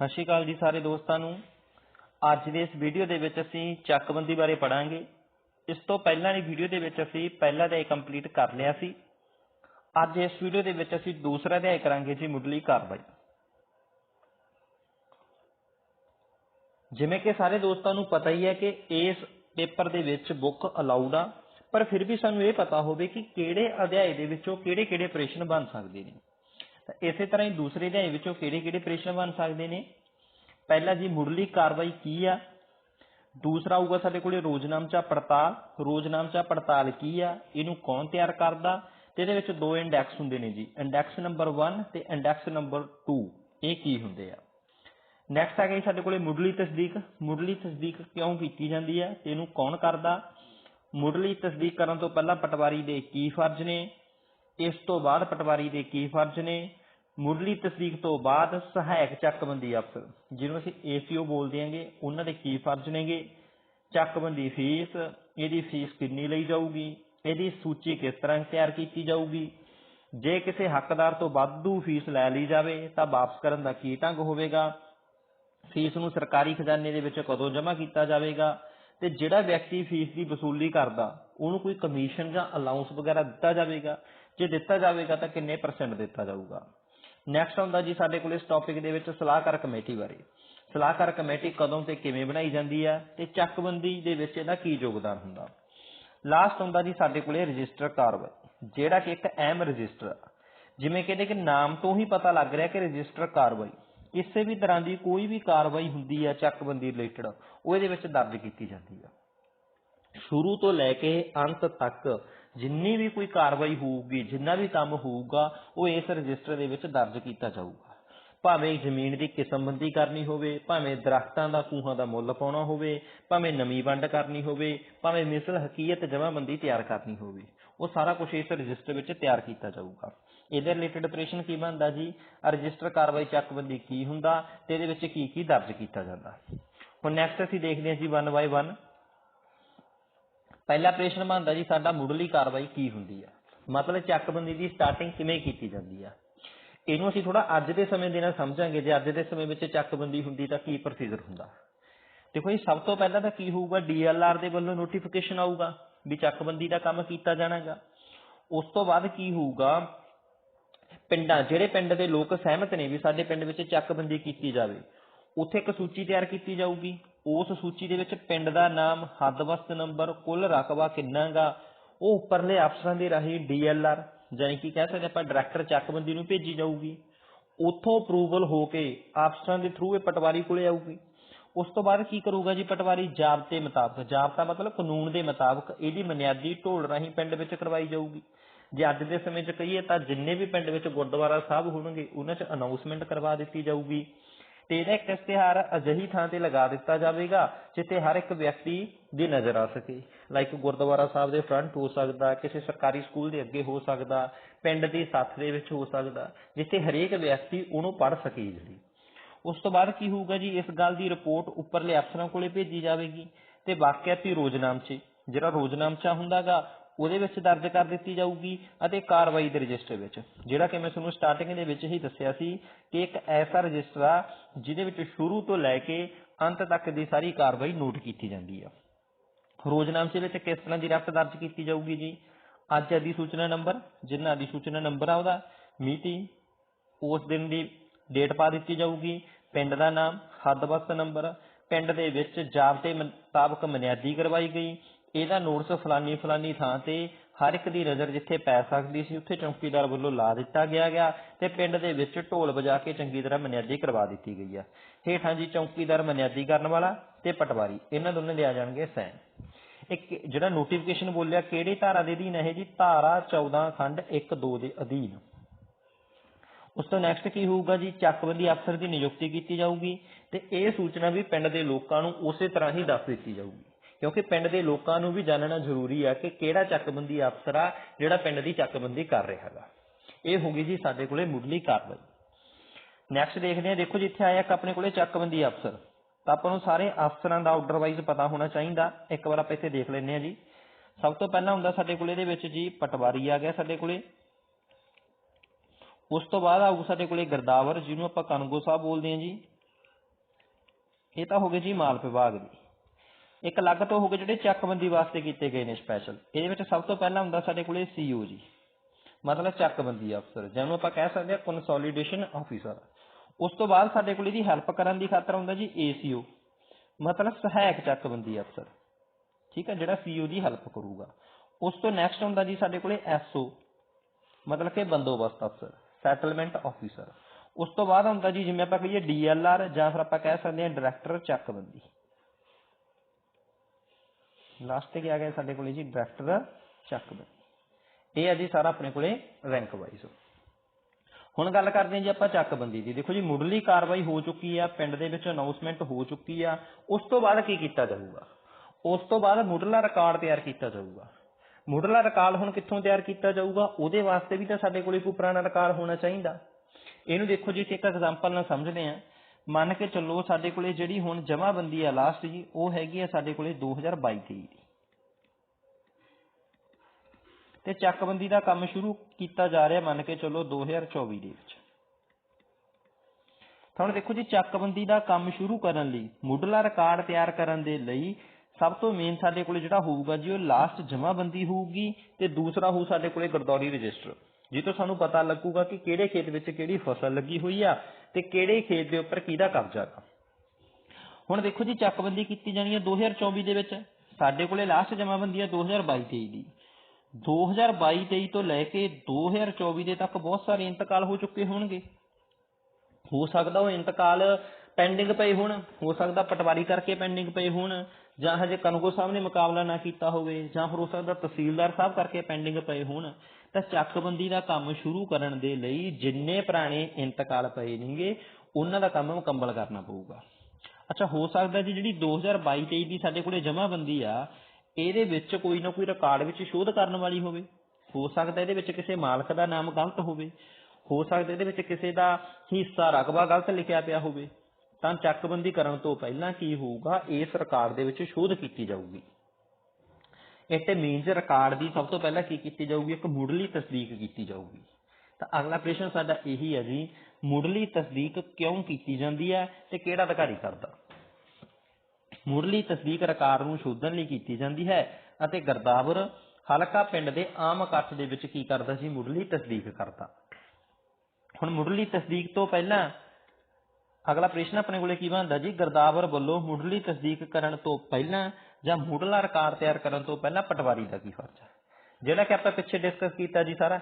ਸਤਿ ਸ਼੍ਰੀ ਅਕਾਲ ਜੀ ਸਾਰੇ ਦੋਸਤਾਂ ਨੂੰ। ਅੱਜ ਦੇ ਇਸ ਵੀਡੀਓ ਦੇ ਵਿੱਚ ਅਸੀਂ ਚੱਕਬੰਦੀ ਬਾਰੇ ਪੜਾਂਗੇ ਇਸ ਤੋਂ ਪਹਿਲਾਂ ਦੀ ਵੀਡੀਓ ਦੇ ਵਿੱਚ ਅਸੀਂ ਪਹਿਲਾ ਅਧਿਆਇ ਕੰਪਲੀਟ ਕਰ ਲਿਆ ਸੀ। ਅੱਜ ਇਸ ਵੀਡੀਓ ਦੇ ਵਿੱਚ ਅਸੀਂ ਦੂਸਰਾ ਅਧਿਆਇ ਕਰਾਂਗੇ ਜੀ ਮੁੱਢਲੀ ਕਾਰਵਾਈ। ਜਿਵੇਂ ਕਿ ਸਾਰੇ ਦੋਸਤਾਂ ਨੂੰ ਪਤਾ ਹੀ ਹੈ ਕਿ ਇਸ ਪੇਪਰ ਦੇ ਵਿੱਚ ਬੁੱਕ ਅਲਾਉਡ ਆ, ਪਰ ਫਿਰ ਵੀ ਸਾਨੂੰ ਇਹ ਪਤਾ ਹੋਵੇ ਕਿ ਕਿਹੜੇ ਅਧਿਆਇ ਦੇ ਵਿੱਚੋਂ ਕਿਹੜੇ-ਕਿਹੜੇ ਪ੍ਰਸ਼ਨ ਬਣ ਸਕਦੇ ਨੇ। ਇਸੇ ਤਰ੍ਹਾਂ ਹੀ ਦੂਸਰੇ ਅਧਿਆਇ ਵਿੱਚੋਂ ਕਿਹੜੇ-ਕਿਹੜੇ ਪ੍ਰਸ਼ਨ ਬਣ ਸਕਦੇ ਨੇ? ਪਹਿਲਾ ਜੀ, ਮੁੱਢਲੀ ਕਾਰਵਾਈ ਕੀ ਆ? ਦੂਸਰਾ ਆਊਗਾ ਸਾਡੇ ਕੋਲੇ ਰੋਜ਼ਨਾਮਚਾ ਪੜਤਾਲ। ਰੋਜ਼ਨਾਮਚਾ ਪੜਤਾਲ ਕੀ ਆ? ਇਹਨੂੰ ਕੌਣ ਤਿਆਰ ਕਰਦਾ? ਤੇ ਇਹਦੇ ਵਿੱਚ ਦੋ ਇੰਡੈਕਸ ਹੁੰਦੇ ਨੇ ਜੀ। ਇੰਡੈਕਸ ਨੰਬਰ 1 ਤੇ ਇੰਡੈਕਸ ਨੰਬਰ 2 ਇਹ ਕੀ ਹੁੰਦੇ ਆ? ਨੈਕਸਟ ਆ ਗਈ ਸਾਡੇ ਕੋਲੇ ਮੁੱਢਲੀ ਤਸਦੀਕ। ਮੁੱਢਲੀ ਤਸਦੀਕ ਕਿਉਂ ਕੀਤੀ ਜਾਂਦੀ ਹੈ ਤੇ ਇਹਨੂੰ ਕੌਣ ਕਰਦਾ? ਮੁੱਢਲੀ ਤਸਦੀਕ ਕਰਨ ਤੋਂ ਪਹਿਲਾਂ ਪਟਵਾਰੀ ਦੇ ਕੀ ਫਰਜ਼ ਨੇ? ਇਸ ਤੋਂ ਬਾਅਦ ਪਟਵਾਰੀ ਦੇ ਕੀ ਫਰਜ਼ ਨੇ? ਮੁੱਢਲੀ ਤਸਦੀਕ ਤੋਂ ਬਾਅਦ ਸਹਾਇਕ ਚੱਕਬੰਦੀ ਅਫਸਰ, ਜਿਹਨੂੰ ਅਸੀਂ ਏਸੀਓ ਬੋਲਦੇ ਆਂਗੇ ਉਹਨਾਂ ਦੇ ਕੀ ਫਰਜ਼ ਨੇਗੇ? ਚੱਕਬੰਦੀ ਫੀਸ, ਇਹਦੀ ਫੀਸ ਕਿੰਨੀ ਲਈ ਜਾਊਗੀ? ਇਹਦੀ ਸੂਚੀ ਕਿਸ ਤਰ੍ਹਾਂ ਤਿਆਰ ਕੀਤੀ ਜਾਊਗੀ? ਜੇ ਕਿਸੇ ਹੱਕਦਾਰ ਤੋਂ ਵਾਧੂ ਫੀਸ ਲੈ ਲਈ ਜਾਵੇ, ਤਾਂ ਵਾਪਸ ਕਰਨ ਦਾ ਕੀ ਢੰਗ ਹੋਵੇਗਾ? ਫੀਸ ਨੂੰ ਸਰਕਾਰੀ ਖਜ਼ਾਨੇ ਦੇ ਵਿੱਚ ਕਦੋਂ ਜਮ੍ਹਾਂ ਕੀਤਾ ਜਾਵੇਗਾ? ਤੇ ਜਿਹੜਾ ਵਿਅਕਤੀ ਫੀਸ ਦੀ ਵਸੂਲੀ ਕਰਦਾ, ਉਹਨੂੰ ਕੋਈ ਕਮਿਸ਼ਨ ਜਾਂ ਅਲਾਉਂਸ ਵਗੈਰਾ ਦਿੱਤਾ ਜਾਵੇਗਾ? ਜੇ ਦਿੱਤਾ ਜਾਵੇਗਾ, ਤਾਂ ਕਿੰਨੇ ਪਰਸੈਂਟ ਦਿੱਤਾ ਜਾਊਗਾ? ਨੈਕਸਟ ਆਉਂਦਾ ਜੀ ਸਾਡੇ ਕੋਲ ਇਸ ਟੌਪਿਕ ਦੇ ਵਿੱਚ ਸਲਾਹਕਾਰ ਕਮੇਟੀ ਬਾਰੇ। ਸਲਾਹਕਾਰ ਕਮੇਟੀ ਕਦੋਂ ਤੇ ਕਿਵੇਂ ਬਣਾਈ ਜਾਂਦੀ ਹੈ ਤੇ ਚੱਕਬੰਦੀ ਦੇ ਵਿੱਚ ਇਹਦਾ ਕੀ ਯੋਗਦਾਨ ਹੁੰਦਾ। ਲਾਸਟ ਹੁੰਦਾ ਜੀ ਸਾਡੇ ਕੋਲੇ ਰਜਿਸਟਰ ਕਾਰਵਾਈ, ਜਿਹੜਾ ਕਿ ਇੱਕ ਅਹਿਮ ਰਜਿਸਟਰ ਜਿਵੇਂ ਕਿ ਇਹਦੇ ਨਾਮ ਤੋਂ ਹੀ ਪਤਾ ਲੱਗ ਰਿਹਾ ਕਿ ਰਜਿਸਟਰ ਕਾਰਵਾਈ, ਇਸੇ ਵੀ ਤਰ੍ਹਾਂ ਦੀ ਕੋਈ ਵੀ ਕਾਰਵਾਈ ਹੁੰਦੀ ਹੈ ਚੱਕਬੰਦੀ ਰਿਲੇਟਡ ਉਹ ਇਹਦੇ ਵਿੱਚ ਦਰਜ ਕੀਤੀ ਜਾਂਦੀ ਹੈ ਸ਼ੁਰੂ ਤੋਂ ਲੈ ਕੇ ਅੰਤ ਤੱਕ ਜਿੰਨੀ ਵੀ ਕੋਈ ਕਾਰਵਾਈ ਹੋਊਗੀ, ਜਿੰਨਾ ਵੀ ਕੰਮ ਹੋਊਗਾ, ਉਹ ਇਸ ਰਜਿਸਟਰ ਦੇ ਵਿੱਚ ਦਰਜ ਕੀਤਾ ਜਾਊਗਾ। ਭਾਵੇਂ ਜ਼ਮੀਨ ਦੀ ਕਿਸਮਬੰਦੀ ਕਰਨੀ ਹੋਵੇ, ਭਾਵੇਂ ਦਰਖਤਾਂ ਦਾ ਖੂਹਾਂ ਦਾ ਮੁੱਲ ਪਾਉਣਾ ਹੋਵੇ, ਭਾਵੇਂ ਨਵੀਂ ਵੰਡ ਕਰਨੀ ਹੋਵੇ, ਭਾਵੇਂ ਮਿਸਲ ਹਕੀਕਤ ਜਮ੍ਹਾਂਬੰਦੀ ਤਿਆਰ ਕਰਨੀ ਹੋਵੇ, ਉਹ ਸਾਰਾ ਕੁਝ ਇਸ ਰਜਿਸਟਰ ਵਿੱਚ ਤਿਆਰ ਕੀਤਾ ਜਾਊਗਾ। ਇਹਦੇ ਰਿਲੇਟਡ ਆਪਰੇਸ਼ਨ ਕੀ ਬਣਦਾ ਜੀ? ਰਜਿਸਟਰ ਕਾਰਵਾਈ ਚੱਕਬੰਦੀ ਕੀ ਹੁੰਦਾ ਤੇ ਇਹਦੇ ਵਿੱਚ ਕੀ ਕੀ ਦਰਜ ਕੀਤਾ ਜਾਂਦਾ। ਹੁਣ ਨੈਕਸਟ ਅਸੀਂ ਦੇਖਦੇ ਹਾਂ ਜੀ 1 ਬਾਈ 1 ਪਹਿਲਾ ਆਪਰੇਸ਼ਨ ਬਣਦਾ ਜੀ, ਸਾਡਾ ਮੁੱਢਲੀ ਕਾਰਵਾਈ ਕੀ ਹੁੰਦੀ ਆ? ਮਤਲਬ ਚੱਕਬੰਦੀ ਦੀ ਸਟਾਰਟਿੰਗ ਕਿਵੇਂ ਕੀਤੀ ਜਾਂਦੀ ਆ? ਇਹਨੂੰ ਅਸੀਂ ਥੋੜਾ ਅੱਜ ਦੇ ਸਮੇਂ ਦੇ ਨਾਲ ਸਮਝਾਂਗੇ, ਜੇ ਅੱਜ ਦੇ ਸਮੇਂ ਵਿੱਚ ਚੱਕਬੰਦੀ ਹੁੰਦੀ ਤਾਂ ਕੀ ਪ੍ਰੋਸੀਜਰ ਹੁੰਦਾ? ਦੇਖੋ ਜੀ, ਸਭ ਤੋਂ ਪਹਿਲਾਂ ਤਾਂ ਕੀ ਹੋਊਗਾ? ਡੀਐਲਆਰ ਦੇ ਵੱਲੋਂ ਨੋਟੀਫਿਕੇਸ਼ਨ ਆਊਗਾ ਵੀ ਚੱਕਬੰਦੀ ਦਾ ਕੰਮ ਕੀਤਾ ਜਾਣਾਗਾ। ਉਸ ਤੋਂ ਬਾਅਦ ਕੀ ਹੋਊਗਾ? ਪਿੰਡਾਂ, ਜਿਹੜੇ ਪਿੰਡ ਦੇ ਲੋਕ ਸਹਿਮਤ ਨੇ ਵੀ ਸਾਡੇ ਪਿੰਡ ਵਿੱਚ ਚੱਕਬੰਦੀ ਕੀਤੀ ਜਾਵੇ, ਉੱਥੇ ਇੱਕ ਸੂਚੀ ਤਿਆਰ ਕੀਤੀ ਜਾਊਗੀ। ਉਸ ਸੂਚੀ ਦੇ ਵਿੱਚ ਪਿੰਡ ਦਾ ਨਾਮ ਹੱਦਬਸਤ ਨੰਬਰ, ਕੁੱਲ ਰਕਬਾ ਕਿੰਨਾਗਾ ਉਹ ਉੱਪਰਲੇ ਅਫਸਰਾਂ ਦੇ ਰਾਹੀਂ ਡੀਐਲਆਰ ਜਾਨੀ ਕਿ ਕਹਿ ਸਕਦੇ ਆਪਾਂ ਡਾਇਰੈਕਟਰ ਚੱਕਬੰਦੀ ਨੂੰ ਭੇਜੀ ਜਾਊਗੀ। ਉੱਥੋਂ ਅਪਰੂਵਲ ਹੋ ਕੇ ਅਫਸਰਾਂ ਦੇ ਥਰੂ ਇਹ ਪਟਵਾਰੀ ਕੋਲੇ ਆਊਗੀ। ਉਸ ਤੋਂ ਬਾਅਦ ਕੀ ਕਰੂਗਾ ਜੀ ਪਟਵਾਰੀ? ਜਾਬਤੇ ਮੁਤਾਬਕ, ਜਾਬਤਾ ਮਤਲਬ ਕਾਨੂੰਨ ਦੇ ਮੁਤਾਬਕ ਇਹਦੀ ਬੁਨਿਆਦੀ ਢੋਲ ਰਾਹੀਂ ਪਿੰਡ ਵਿੱਚ ਕਰਵਾਈ ਜਾਊਗੀ। ਜੇ ਅੱਜ ਦੇ ਸਮੇਂ 'ਚ ਕਹੀਏ ਤਾਂ ਜਿੰਨੇ ਵੀ ਪਿੰਡ ਵਿੱਚ ਗੁਰਦੁਆਰਾ ਸਾਹਿਬ ਹੋਣਗੇ, ਉਹਨਾਂ 'ਚ ਅਨਾਉਂਸਮੈਂਟ ਕਰਵਾ ਦਿੱਤੀ ਜਾਊਗੀ। ਤੇ ਇਸ਼ਤਿਹਾਰ ਅਜਿਹੀ ਥਾਂ ਤੇ ਲਗਾ ਦਿੱਤਾ ਜਾਵੇਗਾ, ਜਿੱਥੇ ਹਰ ਇੱਕ ਵਿਅਕਤੀ ਦੀ ਨਜ਼ਰ ਆ ਸਕੇ। ਲਾਈਕ ਗੁਰਦੁਆਰਾ ਸਾਹਿਬ ਦੇ ਫਰੰਟ ਹੋ ਸਕਦਾ, ਕਿਸੇ ਸਰਕਾਰੀ ਸਕੂਲ ਦੇ ਅੱਗੇ ਹੋ ਸਕਦਾ, ਪਿੰਡ ਦੀ ਸੱਥ ਦੇ ਵਿੱਚ ਹੋ ਸਕਦਾ, ਜਿੱਥੇ ਹਰੇਕ ਵਿਅਕਤੀ ਉਹਨੂੰ ਪੜ੍ਹ ਸਕੇ ਜਿਹੜੀ ਉਸ ਤੋਂ ਬਾਅਦ ਕੀ ਹੋਊਗਾ ਜੀ? ਇਸ ਗੱਲ ਦੀ ਰਿਪੋਰਟ ਉੱਪਰਲੇ ਅਫਸਰਾਂ ਕੋਲੇ ਭੇਜੀ ਜਾਵੇਗੀ। ਤੇ ਵਾਕਿਆ ਵਾਕਿਆਤੀ ਰੋਜ਼ਨਾਮਚੇ ਜਿਹੜਾ ਰੋਜ਼ਨਾਮਚਾ ਹੁੰਦਾਗਾ ਉਹਦੇ ਵਿੱਚ ਦਰਜ ਕਰ ਦਿੱਤੀ ਜਾਊਗੀ ਅਤੇ ਕਾਰਵਾਈ ਦੇ ਰਜਿਸਟਰ ਵਿੱਚ। ਜਿਹੜਾ ਕਿ ਮੈਂ ਤੁਹਾਨੂੰ ਸਟਾਰਟਿੰਗ ਦੇ ਵਿੱਚ ਹੀ ਦੱਸਿਆ ਸੀ ਕਿ ਇੱਕ ਐਸਾ ਰਜਿਸਟਰ ਆ, ਜਿਹਦੇ ਵਿੱਚ ਸ਼ੁਰੂ ਤੋਂ ਲੈ ਕੇ ਅੰਤ ਤੱਕ ਦੀ ਸਾਰੀ ਕਾਰਵਾਈ ਨੋਟ ਕੀਤੀ ਜਾਂਦੀ ਆ। ਰੋਜ਼ਨਾਮੇ ਵਿੱਚ ਕਿਸ ਤਰ੍ਹਾਂ ਦੀ ਰਫਤ ਦਰਜ ਕੀਤੀ ਜਾਊਗੀ ਜੀ? ਅੱਜ ਦੀ ਸੂਚਨਾ ਨੰਬਰ ਜਿਨ੍ਹਾਂ ਦੀ ਸੂਚਨਾ ਨੰਬਰ ਆ ਉਹਦਾ ਮਿਤੀ ਉਸ ਦਿਨ ਦੀ ਡੇਟ ਪਾ ਦਿੱਤੀ ਜਾਊਗੀ, ਪਿੰਡ ਦਾ ਨਾਮ, ਹੱਦਬਸਤ ਨੰਬਰ, ਪਿੰਡ ਦੇ ਵਿੱਚ ਜਾਬਤੇ ਮੁਤਾਬਕ ਮਨਿਆਦੀ ਕਰਵਾਈ ਗਈ ਇਹਦਾ ਨੋਟਿਸ ਫਲਾਨੀ ਫਲਾਨੀ ਥਾਂ ਤੇ ਹਰ ਇੱਕ ਦੀ ਨਜ਼ਰ ਜਿੱਥੇ ਪੈ ਸਕਦੀ ਸੀ, ਉੱਥੇ ਚੌਕੀਦਾਰ ਵੱਲੋਂ ਲਾ ਦਿੱਤਾ ਗਿਆ ਗਿਆ ਤੇ ਪਿੰਡ ਦੇ ਵਿੱਚ ਢੋਲ ਵਜਾ ਕੇ ਚੰਗੀ ਤਰ੍ਹਾਂ ਮਨਿਆਦੀ ਕਰਵਾ ਦਿੱਤੀ ਗਈ ਆ। ਹੇਠਾਂ ਜੀ ਚੌਕੀਦਾਰ ਮਨਿਆਦੀ ਕਰਨ ਵਾਲਾ ਤੇ ਪਟਵਾਰੀ, ਇਹਨਾਂ ਦੋਨੇ ਦੇ ਆ ਜਾਣਗੇ ਸੈਨ। ਇੱਕ ਜਿਹੜਾ ਨੋਟੀਫਿਕੇਸ਼ਨ ਬੋਲਿਆ, ਕਿਹੜੀ ਧਾਰਾ ਦੇ ਅਧੀਨ ਹੈ ਜੀ? ਧਾਰਾ 14 ਖੰਡ 1 2 ਦੇ ਅਧੀਨ। ਉਸ ਤੋਂ ਨੈਕਸਟ ਕੀ ਹੋਊਗਾ ਜੀ? ਚੱਕਬੰਦੀ ਅਫਸਰ ਦੀ ਨਿਯੁਕਤੀ ਕੀਤੀ ਜਾਊਗੀ ਤੇ ਇਹ ਸੂਚਨਾ ਵੀ ਪਿੰਡ ਦੇ ਲੋਕਾਂ ਨੂੰ ਉਸੇ ਤਰ੍ਹਾਂ ਹੀ ਦੱਸ ਦਿੱਤੀ ਜਾਊਗੀ। ਕਿਉਂਕਿ ਪਿੰਡ ਦੇ ਲੋਕਾਂ ਨੂੰ ਵੀ ਜਾਣਨਾ ਜ਼ਰੂਰੀ ਹੈ ਕਿ ਕਿਹੜਾ ਚੱਕਬੰਦੀ ਅਫਸਰ ਆ ਜਿਹੜਾ ਪਿੰਡ ਦੀ ਚੱਕਬੰਦੀ ਕਰ ਰਿਹਾ ਹੈਗਾ। ਇਹ ਹੋ ਗਈ ਜੀ ਸਾਡੇ ਕੋਲੇ ਮੁੱਢਲੀ ਕਾਰਵਾਈ। ਨੈਕਸਟ ਦੇਖਦੇ ਹਾਂ, ਦੇਖੋ ਜਿੱਥੇ ਆਇਆ ਇੱਕ ਆਪਣੇ ਕੋਲੇ ਚੱਕਬੰਦੀ ਅਫਸਰ। ਤਾਂ ਆਪਾਂ ਨੂੰ ਸਾਰੇ ਅਫਸਰਾਂ ਦਾ ਆਰਡਰ ਵਾਈਜ਼ ਪਤਾ ਹੋਣਾ ਚਾਹੀਦਾ। ਇੱਕ ਵਾਰ ਆਪਾਂ ਇੱਥੇ ਦੇਖ ਲੈਂਦੇ ਹਾਂ ਜੀ। ਸਭ ਤੋਂ ਪਹਿਲਾਂ ਹੁੰਦਾ ਸਾਡੇ ਕੋਲੇ ਇਹਦੇ ਵਿੱਚ ਜੀ ਪਟਵਾਰੀ ਆ ਗਿਆ ਸਾਡੇ ਕੋਲੇ। ਉਸ ਤੋਂ ਬਾਅਦ ਆਊ ਸਾਡੇ ਕੋਲੇ ਗਰਦਾਵਰ, ਜਿਹਨੂੰ ਆਪਾਂ ਕਨਗੋ ਸਾਹਿਬ ਬੋਲਦੇ ਹਾਂ ਜੀ। ਇਹ ਤਾਂ ਹੋ ਗਏ ਜੀ ਮਾਲ ਵਿਭਾਗ ਦੀ। ਇੱਕ ਅਲੱਗ ਤੋਂ ਹੋ ਗਏ ਜਿਹੜੇ ਚੱਕਬੰਦੀ ਵਾਸਤੇ ਕੀਤੇ ਗਏ ਨੇ ਸਪੈਸ਼ਲ ਇਹਦੇ ਵਿੱਚ ਸਭ ਤੋਂ ਪਹਿਲਾਂ ਹੁੰਦਾ ਸਾਡੇ ਕੋਲੇ ਸੀਓ ਜੀ। ਮਤਲਬ ਚੱਕਬੰਦੀ ਅਫਸਰ ਜਿਹਨੂੰ ਆਪਾਂ ਕਹਿ ਸਕਦੇ ਹਾਂ ਕੰਸੋਲੀਡੇਸ਼ਨ ਆਫੀਸਰ ਉਸ ਤੋਂ ਬਾਅਦ ਸਾਡੇ ਕੋਲ ਇਹਦੀ ਹੈਲਪ ਕਰਨ ਦੀ ਖਾਤਰ ਹੁੰਦਾ ਜੀ ਏਸੀਓ ਮਤਲਬ ਸਹਾਇਕ ਚੱਕਬੰਦੀ ਅਫਸਰ ਠੀਕ ਹੈ, ਜਿਹੜਾ ਸੀਓ ਦੀ ਹੈਲਪ ਕਰੂਗਾ। ਉਸ ਤੋਂ ਨੈਕਸਟ ਹੁੰਦਾ ਜੀ ਸਾਡੇ ਕੋਲੇ ਐਸਓ ਮਤਲਬ ਕਿ ਬੰਦੋਬਸਤ ਅਫਸਰ ਸੈਟਲਮੈਂਟ ਆਫੀਸਰ ਉਸ ਤੋਂ ਬਾਅਦ ਹੁੰਦਾ ਜੀ ਜਿਵੇਂ ਆਪਾਂ ਕਹੀਏ ਡੀਐਲਆਰ ਜਾਂ ਫਿਰ ਆਪਾਂ ਕਹਿ ਸਕਦੇ ਹਾਂ ਡਾਇਰੈਕਟਰ ਚੱਕਬੰਦੀ। ਲਾਸਟ ਤੇ ਕੀ ਆ ਗਿਆ ਸਾਡੇ ਕੋਲੇ ਜੀ? ਡਾਇਰੈਕਟਰ ਚੱਕਬੰਦੀ ਇਹ ਹੈ ਜੀ ਸਾਰਾ ਆਪਣੇ ਕੋਲੇ ਰੈਂਕ ਵਾਈਜ਼ ਹੁਣ ਗੱਲ ਕਰਦੇ ਹਾਂ ਜੀ ਆਪਾਂ ਚੱਕਬੰਦੀ ਦੀ। ਦੇਖੋ ਜੀ, ਮੁੱਢਲੀ ਕਾਰਵਾਈ ਹੋ ਚੁੱਕੀ ਆ, ਪਿੰਡ ਦੇ ਵਿੱਚ ਅਨਾਉਂਸਮੈਂਟ ਹੋ ਚੁੱਕੀ ਆ। ਉਸ ਤੋਂ ਬਾਅਦ ਕੀ ਕੀਤਾ ਜਾਊਗਾ? ਉਸ ਤੋਂ ਬਾਅਦ ਮੁੱਢਲਾ ਰਿਕਾਰਡ ਤਿਆਰ ਕੀਤਾ ਜਾਊਗਾ। ਮੁੱਢਲਾ ਰਿਕਾਰਡ ਹੁਣ ਕਿੱਥੋਂ ਤਿਆਰ ਕੀਤਾ ਜਾਊਗਾ? ਉਹਦੇ ਵਾਸਤੇ ਵੀ ਤਾਂ ਸਾਡੇ ਕੋਲੇ ਕੋਈ ਪੁਰਾਣਾ ਰਿਕਾਰਡ ਹੋਣਾ ਚਾਹੀਦਾ। ਇਹਨੂੰ ਦੇਖੋ ਜੀ ਇੱਕ ਐਗਜ਼ਾਮਪਲ ਨਾਲ ਸਮਝਦੇ ਹਾਂ। ਮੰਨ ਕੇ ਚੱਲੋ ਸਾਡੇ ਕੋਲੇ ਜਿਹੜੀ ਹੁਣ ਜਮਾਬੰਦੀ ਆ ਲਾਸਟ ਜੀ, ਉਹ ਹੈਗੀ ਆ ਸਾਡੇ ਕੋਲੇ 2022 ਦੀ। ਤੇ ਚੱਕਬੰਦੀ ਦਾ ਕੰਮ ਸ਼ੁਰੂ ਕੀਤਾ ਜਾ ਰਿਹਾ ਮੰਨ ਕੇ ਚੱਲੋ 2024 ਦੇ ਵਿੱਚ। ਤਾਂ ਹੁਣ ਦੇਖੋ ਜੀ, ਚੱਕਬੰਦੀ ਦਾ ਕੰਮ ਸ਼ੁਰੂ ਕਰਨ ਲਈ, ਮੁੱਢਲਾ ਰਿਕਾਰਡ ਤਿਆਰ ਕਰਨ ਦੇ ਲਈ ਸਭ ਤੋਂ ਮੇਨ ਸਾਡੇ ਕੋਲੇ ਜਿਹੜਾ ਹੋਊਗਾ ਜੀ, ਉਹ ਲਾਸਟ ਜਮਾਬੰਦੀ ਹੋਊਗੀ ਤੇ ਦੂਸਰਾ ਹੋਊ ਸਾਡੇ ਕੋਲੇ ਗਰਦੌਰੀ ਰਜਿਸਟਰ। ਜਿਹ ਤੋਂ ਸਾਨੂੰ ਪਤਾ ਲੱਗੂਗਾ ਕਿ ਕਿਹੜੇ ਖੇਤ ਵਿੱਚ ਕਿਹੜੀ ਫਸਲ ਲੱਗੀ ਹੋਈ ਆ ਤੇ ਕਿਹੜੇ ਖੇਤ ਦੇ ਉੱਪਰ ਕਿਹਦਾ ਕਬਜ਼ਾ ਹੈ ਹੁਣ ਦੇਖੋ ਜੀ, ਚੱਕਬੰਦੀ ਕੀਤੀ ਜਾਣੀ ਹੈ 2024 ਦੇ ਵਿੱਚ। ਸਾਡੇ ਕੋਲੇ ਲਾਸਟ ਜਮਾਬੰਦੀ ਹੈ 2022-23 ਦੀ। 2022-23 ਤੋਂ ਲੈ ਕੇ 2024 ਦੇ ਤੱਕ ਬਹੁਤ ਸਾਰੇ ਇੰਤਕਾਲ ਹੋ ਚੁੱਕੇ ਹੋਣਗੇ। ਹੋ ਸਕਦਾ ਉਹ ਇੰਤਕਾਲ ਪੈਂਡਿੰਗ ਪਏ ਹੋਣ, ਹੋ ਸਕਦਾ ਪਟਵਾਰੀ ਕਰਕੇ ਪੈਂਡਿੰਗ ਪਏ ਹੋਣ, ਜਾਂ ਹਜੇ ਕਨਗੋ ਸਾਹਿਬ ਨੇ ਮੁਕਾਬਲਾ ਨਾ ਕੀਤਾ ਹੋਵੇ, ਜਾਂ ਫਿਰ ਹੋ ਸਕਦਾ ਤਹਿਸੀਲਦਾਰ ਸਾਹਿਬ ਕਰਕੇ ਪੈਂਡਿੰਗ ਪਏ ਹੋਣ। ਤਾਂ ਚੱਕਬੰਦੀ ਦਾ ਕੰਮ ਸ਼ੁਰੂ ਕਰਨ ਦੇ ਲਈ ਜਿੰਨੇ ਪੁਰਾਣੇ ਇੰਤਕਾਲ ਪਏ ਨੇਗੇ, ਉਹਨਾਂ ਦਾ ਕੰਮ ਮੁਕੰਮਲ ਕਰਨਾ ਪਊਗਾ। ਅੱਛਾ, ਹੋ ਸਕਦਾ ਜੀ ਜਿਹੜੀ 2022-23 ਦੀ ਸਾਡੇ ਕੋਲੇ ਜਮਾਬੰਦੀ ਆ, ਇਹਦੇ ਵਿੱਚ ਕੋਈ ਨਾ ਕੋਈ ਰਿਕਾਰਡ ਵਿੱਚ ਸ਼ੋਧ ਕਰਨ ਵਾਲੀ ਹੋਵੇ। ਹੋ ਸਕਦਾ ਇਹਦੇ ਵਿੱਚ ਕਿਸੇ ਮਾਲਕ ਦਾ ਨਾਮ ਗਲਤ ਹੋਵੇ। ਹੋ ਸਕਦਾ ਇਹਦੇ ਵਿੱਚ ਕਿਸੇ ਦਾ ਹਿੱਸਾ, ਰਕਬਾ ਗਲਤ ਲਿਖਿਆ ਪਿਆ ਹੋਵੇ। ਤਾਂ ਚੱਕਬੰਦੀ ਕਰਨ ਤੋਂ ਪਹਿਲਾਂ ਕੀ ਹੋਊਗਾ, ਇਸ ਰਿਕਾਰਡ ਦੇ ਵਿੱਚ ਸ਼ੋਧ ਕੀਤੀ ਜਾਊਗੀ। ਇੱਥੇ ਮੀਨਸ ਰਿਕਾਰਡ ਦੀ ਸਭ ਤੋਂ ਪਹਿਲਾਂ ਕੀ ਕੀਤੀ ਜਾਊਗੀ? ਇੱਕ ਮੁੱਢਲੀ ਤਸਦੀਕ ਕੀਤੀ ਜਾਊਗੀ। ਤਾਂ ਅਗਲਾ ਪ੍ਰਸ਼ਨ ਸਾਡਾ ਇਹੀ ਹੈ ਜੀ, ਮੁੱਢਲੀ ਤਸਦੀਕ ਕਿਉਂ ਕੀਤੀ ਜਾਂਦੀ ਹੈ ਤੇ ਕਿਹੜਾ ਅਧਿਕਾਰੀ ਕਰਦਾ? ਮੁੱਢਲੀ ਤਸਦੀਕ ਰਿਕਾਰਡ ਨੂੰ ਸ਼ੋਧਣ ਲਈ ਕੀਤੀ ਜਾਂਦੀ ਹੈ ਅਤੇ ਗਰਦਾਵਰ ਹਲਕਾ ਪਿੰਡ ਦੇ ਆਮ ਇਕੱਠ ਦੇ ਵਿੱਚ ਕੀ ਕਰਦਾ ਸੀ? ਮੁੱਢਲੀ ਤਸਦੀਕ ਕਰਦਾ। ਹੁਣ ਮੁੱਢਲੀ ਤਸਦੀਕ ਤੋਂ ਪਹਿਲਾਂ ਅਗਲਾ ਪ੍ਰਸ਼ਨ ਆਪਣੇ ਕੋਲੇ ਕੀ ਬਣਦਾ ਜੀ? ਗਰਦਾਵਰ ਵੱਲੋਂ ਮੁੱਢਲੀ ਤਸਦੀਕ ਕਰਨ ਤੋਂ ਪਹਿਲਾਂ ਜਾਂ ਮੁੱਢਲਾ ਰਿਕਾਰਡ ਤਿਆਰ ਕਰਨ ਤੋਂ ਪਹਿਲਾਂ ਪਟਵਾਰੀ ਦਾ ਕੀ ਫਰਜ਼ ਹੈ ਜਿਹੜਾ ਕਿ ਆਪਾਂ ਪਿੱਛੇ ਡਿਸਕਸ ਕੀਤਾ ਜੀ ਸਾਰਾ,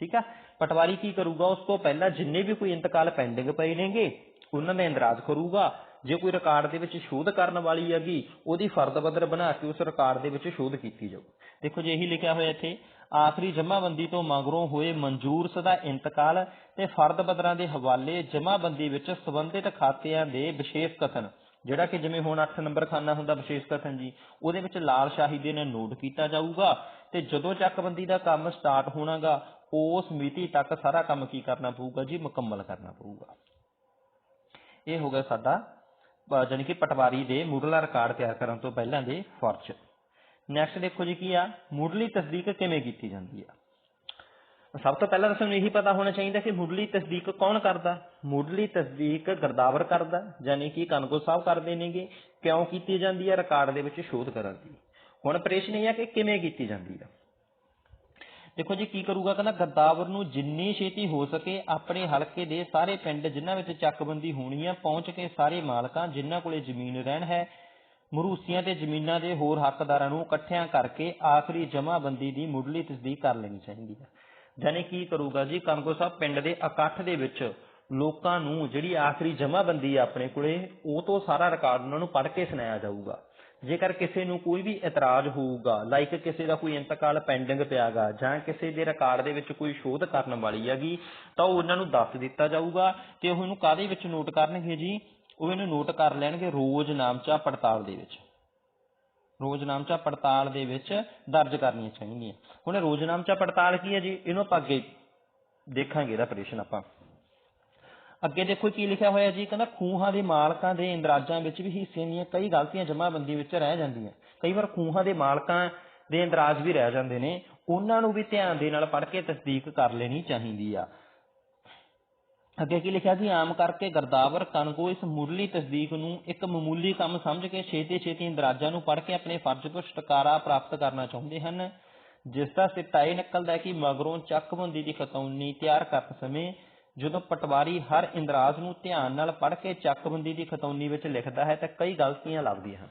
ਠੀਕ ਆ? ਪਟਵਾਰੀ ਕੀ ਕਰੂਗਾ? ਉਸ ਤੋਂ ਪਹਿਲਾਂ ਜਿੰਨੇ ਵੀ ਕੋਈ ਇੰਤਕਾਲ ਪੈਂਡਿੰਗ ਪਏ ਨੇਗੇ, ਉਹਨਾਂ ਦਾ ਇੰਦਰਾਜ ਕਰੂਗਾ। ਜੇ ਕੋਈ ਰਿਕਾਰਡ ਦੇ ਵਿੱਚ ਸ਼ੋਧ ਕਰਨ ਵਾਲੀ ਹੈਗੀ, ਉਹਦੀ ਫਰਦ ਬਦਰ ਬਣਾ ਕੇ ਉਸ ਰਿਕਾਰਡ ਦੇ ਵਿੱਚ ਸ਼ੋਧ ਕੀਤੀ ਜਾਊ। ਦੇਖੋ ਜੀ ਇਹੀ ਲਿਖਿਆ ਹੋਇਆ ਇੱਥੇ, ਆਖਰੀ ਜਮਾਬੰਦੀ ਤੋਂ ਮਗਰੋਂ ਹੋਏ ਮਨਜ਼ੂਰ ਸਦਾ ਇੰਤਕਾਲ ਤੇ ਫਰਦ ਬਦਰਾਂ ਦੇ ਹਵਾਲੇ ਜਮਾਬੰਦੀ ਵਿੱਚ ਸੰਬੰਧਿਤ ਖਾਤਿਆਂ ਦੇ ਵਿਸ਼ੇਸ਼ ਕਥਨ, ਜਿਹੜਾ ਕਿ ਜਿਵੇਂ ਹੁਣ 8 ਨੰਬਰ ਖਾਨਾ ਹੁੰਦਾ ਵਿਸ਼ੇਸ਼ ਕਥਨ ਜੀ, ਉਹਦੇ ਵਿੱਚ ਲਾਲ ਸ਼ਾਹੀ ਦੇ ਨਾਲ ਨੋਟ ਕੀਤਾ ਜਾਊਗਾ ਤੇ ਜਦੋਂ ਚੱਕਬੰਦੀ ਦਾ ਕੰਮ ਸਟਾਰਟ ਹੋਣਾਗਾ, ਉਸ ਮਿਤੀ ਤੱਕ ਸਾਰਾ ਕੰਮ ਕੀ ਕਰਨਾ ਪਊਗਾ ਜੀ? ਮੁਕੰਮਲ ਕਰਨਾ ਪਊਗਾ। ਇਹ ਹੋ ਗਿਆ ਸਾਡਾ ਜਾਨੀ ਕਿ ਪਟਵਾਰੀ ਦੇ ਮੁੱਢਲਾ ਰਿਕਾਰਡ ਤਿਆਰ ਕਰਨ ਤੋਂ ਪਹਿਲਾਂ ਦੇ ਫਰਜ਼। ਨੈਕਸਟ ਦੇਖੋ ਜੀ ਕੀ ਆ ਮੁੱਢਲੀ ਤਸਦੀਕ ਕਿਵੇਂ ਕੀਤੀ ਜਾਂਦੀ ਆ? ਸਭ ਤੋਂ ਪਹਿਲਾਂ ਤਾਂ ਸਾਨੂੰ ਇਹੀ ਪਤਾ ਹੋਣਾ ਚਾਹੀਦਾ ਕਿ ਮੁੱਢਲੀ ਤਸਦੀਕ ਕੌਣ ਕਰਦਾ? ਮੁੱਢਲੀ ਤਸਦੀਕ ਗਰਦਾਵਰ ਕਰਦਾ ਯਾਨੀ ਕਿ ਕਨਗੋ ਸਾਹਿਬ ਕਰਦੇ ਨੇਗੇ, ਕਿਉਂ ਕੀਤੀ ਜਾਂਦੀ ਹੈ ਰਿਕਾਰਡ ਦੇ ਵਿੱਚ ਸ਼ੋਧ ਕਰਨ ਦੀ ਹੁਣ ਪ੍ਰਸ਼ਨ ਇਹ ਆ ਕਿ ਕਿਵੇਂ ਕੀਤੀ ਜਾਂਦੀ ਆ? ਦੇਖੋ ਜੀ, ਕੀ ਕਰੂਗਾ? ਕਹਿੰਦਾ ਗਰਦਾਵਰ ਨੂੰ ਜਿੰਨੀ ਛੇਤੀ ਹੋ ਸਕੇ ਆਪਣੇ ਹਲਕੇ ਦੇ ਸਾਰੇ ਪਿੰਡ ਜਿਨ੍ਹਾਂ ਵਿੱਚ ਚੱਕਬੰਦੀ ਹੋਣੀ ਆ, ਪਹੁੰਚ ਕੇ ਸਾਰੇ ਮਾਲਕਾਂ ਜਿਨ੍ਹਾਂ ਕੋਲੇ ਜ਼ਮੀਨ ਰਹਿਣ ਹੈ, ਮਰੂਸੀਆਂ ਤੇ ਜ਼ਮੀਨਾਂ ਦੇ ਹੋਰ ਹੱਕਦਾਰਾਂ ਨੂੰ ਇਕੱਠਿਆਂ ਕਰਕੇ ਆਖਰੀ ਜਮਾਬੰਦੀ ਦੀ ਮੁੱਢਲੀ ਤਸਦੀਕ ਕਰ ਲੈਣੀ ਚਾਹੀਦੀ ਹੈ ਜਾਨੀ ਕੀ ਕਰੂਗਾ ਜੀ ਕਨਗੋ ਸਾਹਿਬ ਪਿੰਡ ਦੇ ਇਕੱਠ ਦੇ ਵਿੱਚ ਲੋਕਾਂ ਨੂੰ ਜਿਹੜੀ ਆਖਰੀ ਜਮਾਬੰਦੀ ਆ ਆਪਣੇ ਕੋਲੇ, ਉਹ ਤੋਂ ਸਾਰਾ ਰਿਕਾਰਡ ਉਹਨਾਂ ਨੂੰ ਪੜ੍ਹ ਕੇ ਸੁਣਾਇਆ ਜਾਊਗਾ। ਜੇਕਰ ਕਿਸੇ ਨੂੰ ਕੋਈ ਵੀ ਇਤਰਾਜ਼ ਹੋਊਗਾ ਲਾਈਕ ਕਿਸੇ ਦਾ ਕੋਈ ਇੰਤਕਾਲ ਪੈਂਡਿੰਗ ਪਿਆਗਾ ਜਾਂ ਕਿਸੇ ਦੇ ਰਿਕਾਰਡ ਦੇ ਵਿੱਚ ਕੋਈ ਸ਼ੋਧ ਕਰਨ ਵਾਲੀ ਹੈਗੀ, ਤਾਂ ਉਹ ਉਹਨਾਂ ਨੂੰ ਦੱਸ ਦਿੱਤਾ ਜਾਊਗਾ ਤੇ ਉਹ ਇਹਨੂੰ ਕਾਦੇ ਵਿੱਚ ਨੋਟ ਕਰਨਗੇ ਜੀ? ਉਹ ਇਹਨੂੰ ਨੋਟ ਕਰ ਲੈਣਗੇ ਰੋਜ਼ ਨਾਮਚਾ ਪੜਤਾਲ ਦੇ ਵਿੱਚ। ਰੋਜ਼ ਨਾਮਚਾ ਪੜਤਾਲ ਦੇ ਵਿੱਚ ਦਰਜ ਕਰਨੀਆਂ ਚਾਹੀਦੀਆਂ। ਹੁਣ ਰੋਜ਼ ਨਾਮਚਾ ਪੜਤਾਲ ਕੀ ਹੈ ਜੀ? ਇਹਨੂੰ ਆਪਾਂ ਅੱਗੇ ਦੇਖਾਂਗੇ ਇਹਦਾ ਪ੍ਰਸ਼ਨ ਆਪਾਂ। ਅੱਗੇ ਦੇਖੋ ਕੀ ਲਿਖਿਆ ਹੋਇਆ ਜੀ, ਕਹਿੰਦਾ ਖੂਹਾਂ ਦੇ ਮਾਲਕਾਂ ਦੇ ਇੰਦਰਾਜਾਂ ਵਿੱਚ ਵੀ ਹਿੱਸੇ ਦੀਆਂ ਕਈ ਗਲਤੀਆਂ ਜਮਾਬੰਦੀ ਵਿੱਚ ਰਹਿ ਜਾਂਦੀਆਂ। ਕਈ ਵਾਰ ਖੂਹਾਂ ਦੇ ਮਾਲਕਾਂ ਦੇ ਇੰਦਰਾਜ ਵੀ ਰਹਿ ਜਾਂਦੇ ਨੇ। ਉਹਨਾਂ ਨੂੰ ਵੀ ਧਿਆਨ ਦੇ ਨਾਲ ਪੜ੍ਹ ਕੇ ਤਸਦੀਕ ਕਰ ਲੈਣੀ ਚਾਹੀਦੀ ਆ। ਅੱਗੇ ਕੀ ਲਿਖਿਆ ਸੀ ਆਮ ਕਰਕੇ ਗਰਦਾਵਰ ਕਨਗੋ ਇਸ ਮੁੱਢਲੀ ਤਸਦੀਕ ਨੂੰ ਇੱਕ ਮਾਮੂਲੀ ਕੰਮ ਸਮਝ ਕੇ ਛੇਤੀ ਛੇਤੀ ਇੰਦਰਾਜਾਂ ਨੂੰ ਪੜ੍ਹ ਕੇ ਆਪਣੇ ਫਰਜ਼ ਤੋਂ ਛੁਟਕਾਰਾ ਪ੍ਰਾਪਤ ਕਰਨਾ ਚਾਹੁੰਦੇ ਹਨ। ਜਿਸ ਦਾ ਸਿੱਟਾ ਇਹ ਨਿਕਲਦਾ ਹੈ ਕਿ ਮਗਰੋਂ ਚੱਕਬੰਦੀ ਦੀ ਖਤੌਨੀ ਤਿਆਰ ਕਰਨ ਸਮੇਂ ਜਦੋਂ ਪਟਵਾਰੀ ਹਰ ਇੰਦਰਾਜ ਨੂੰ ਧਿਆਨ ਨਾਲ ਪੜ੍ਹ ਕੇ ਚੱਕਬੰਦੀ ਦੀ ਖਤੌਨੀ ਵਿੱਚ ਲਿਖਦਾ ਹੈ ਤਾਂ ਕਈ ਗਲਤੀਆਂ ਲੱਭਦੀਆਂ ਹਨ।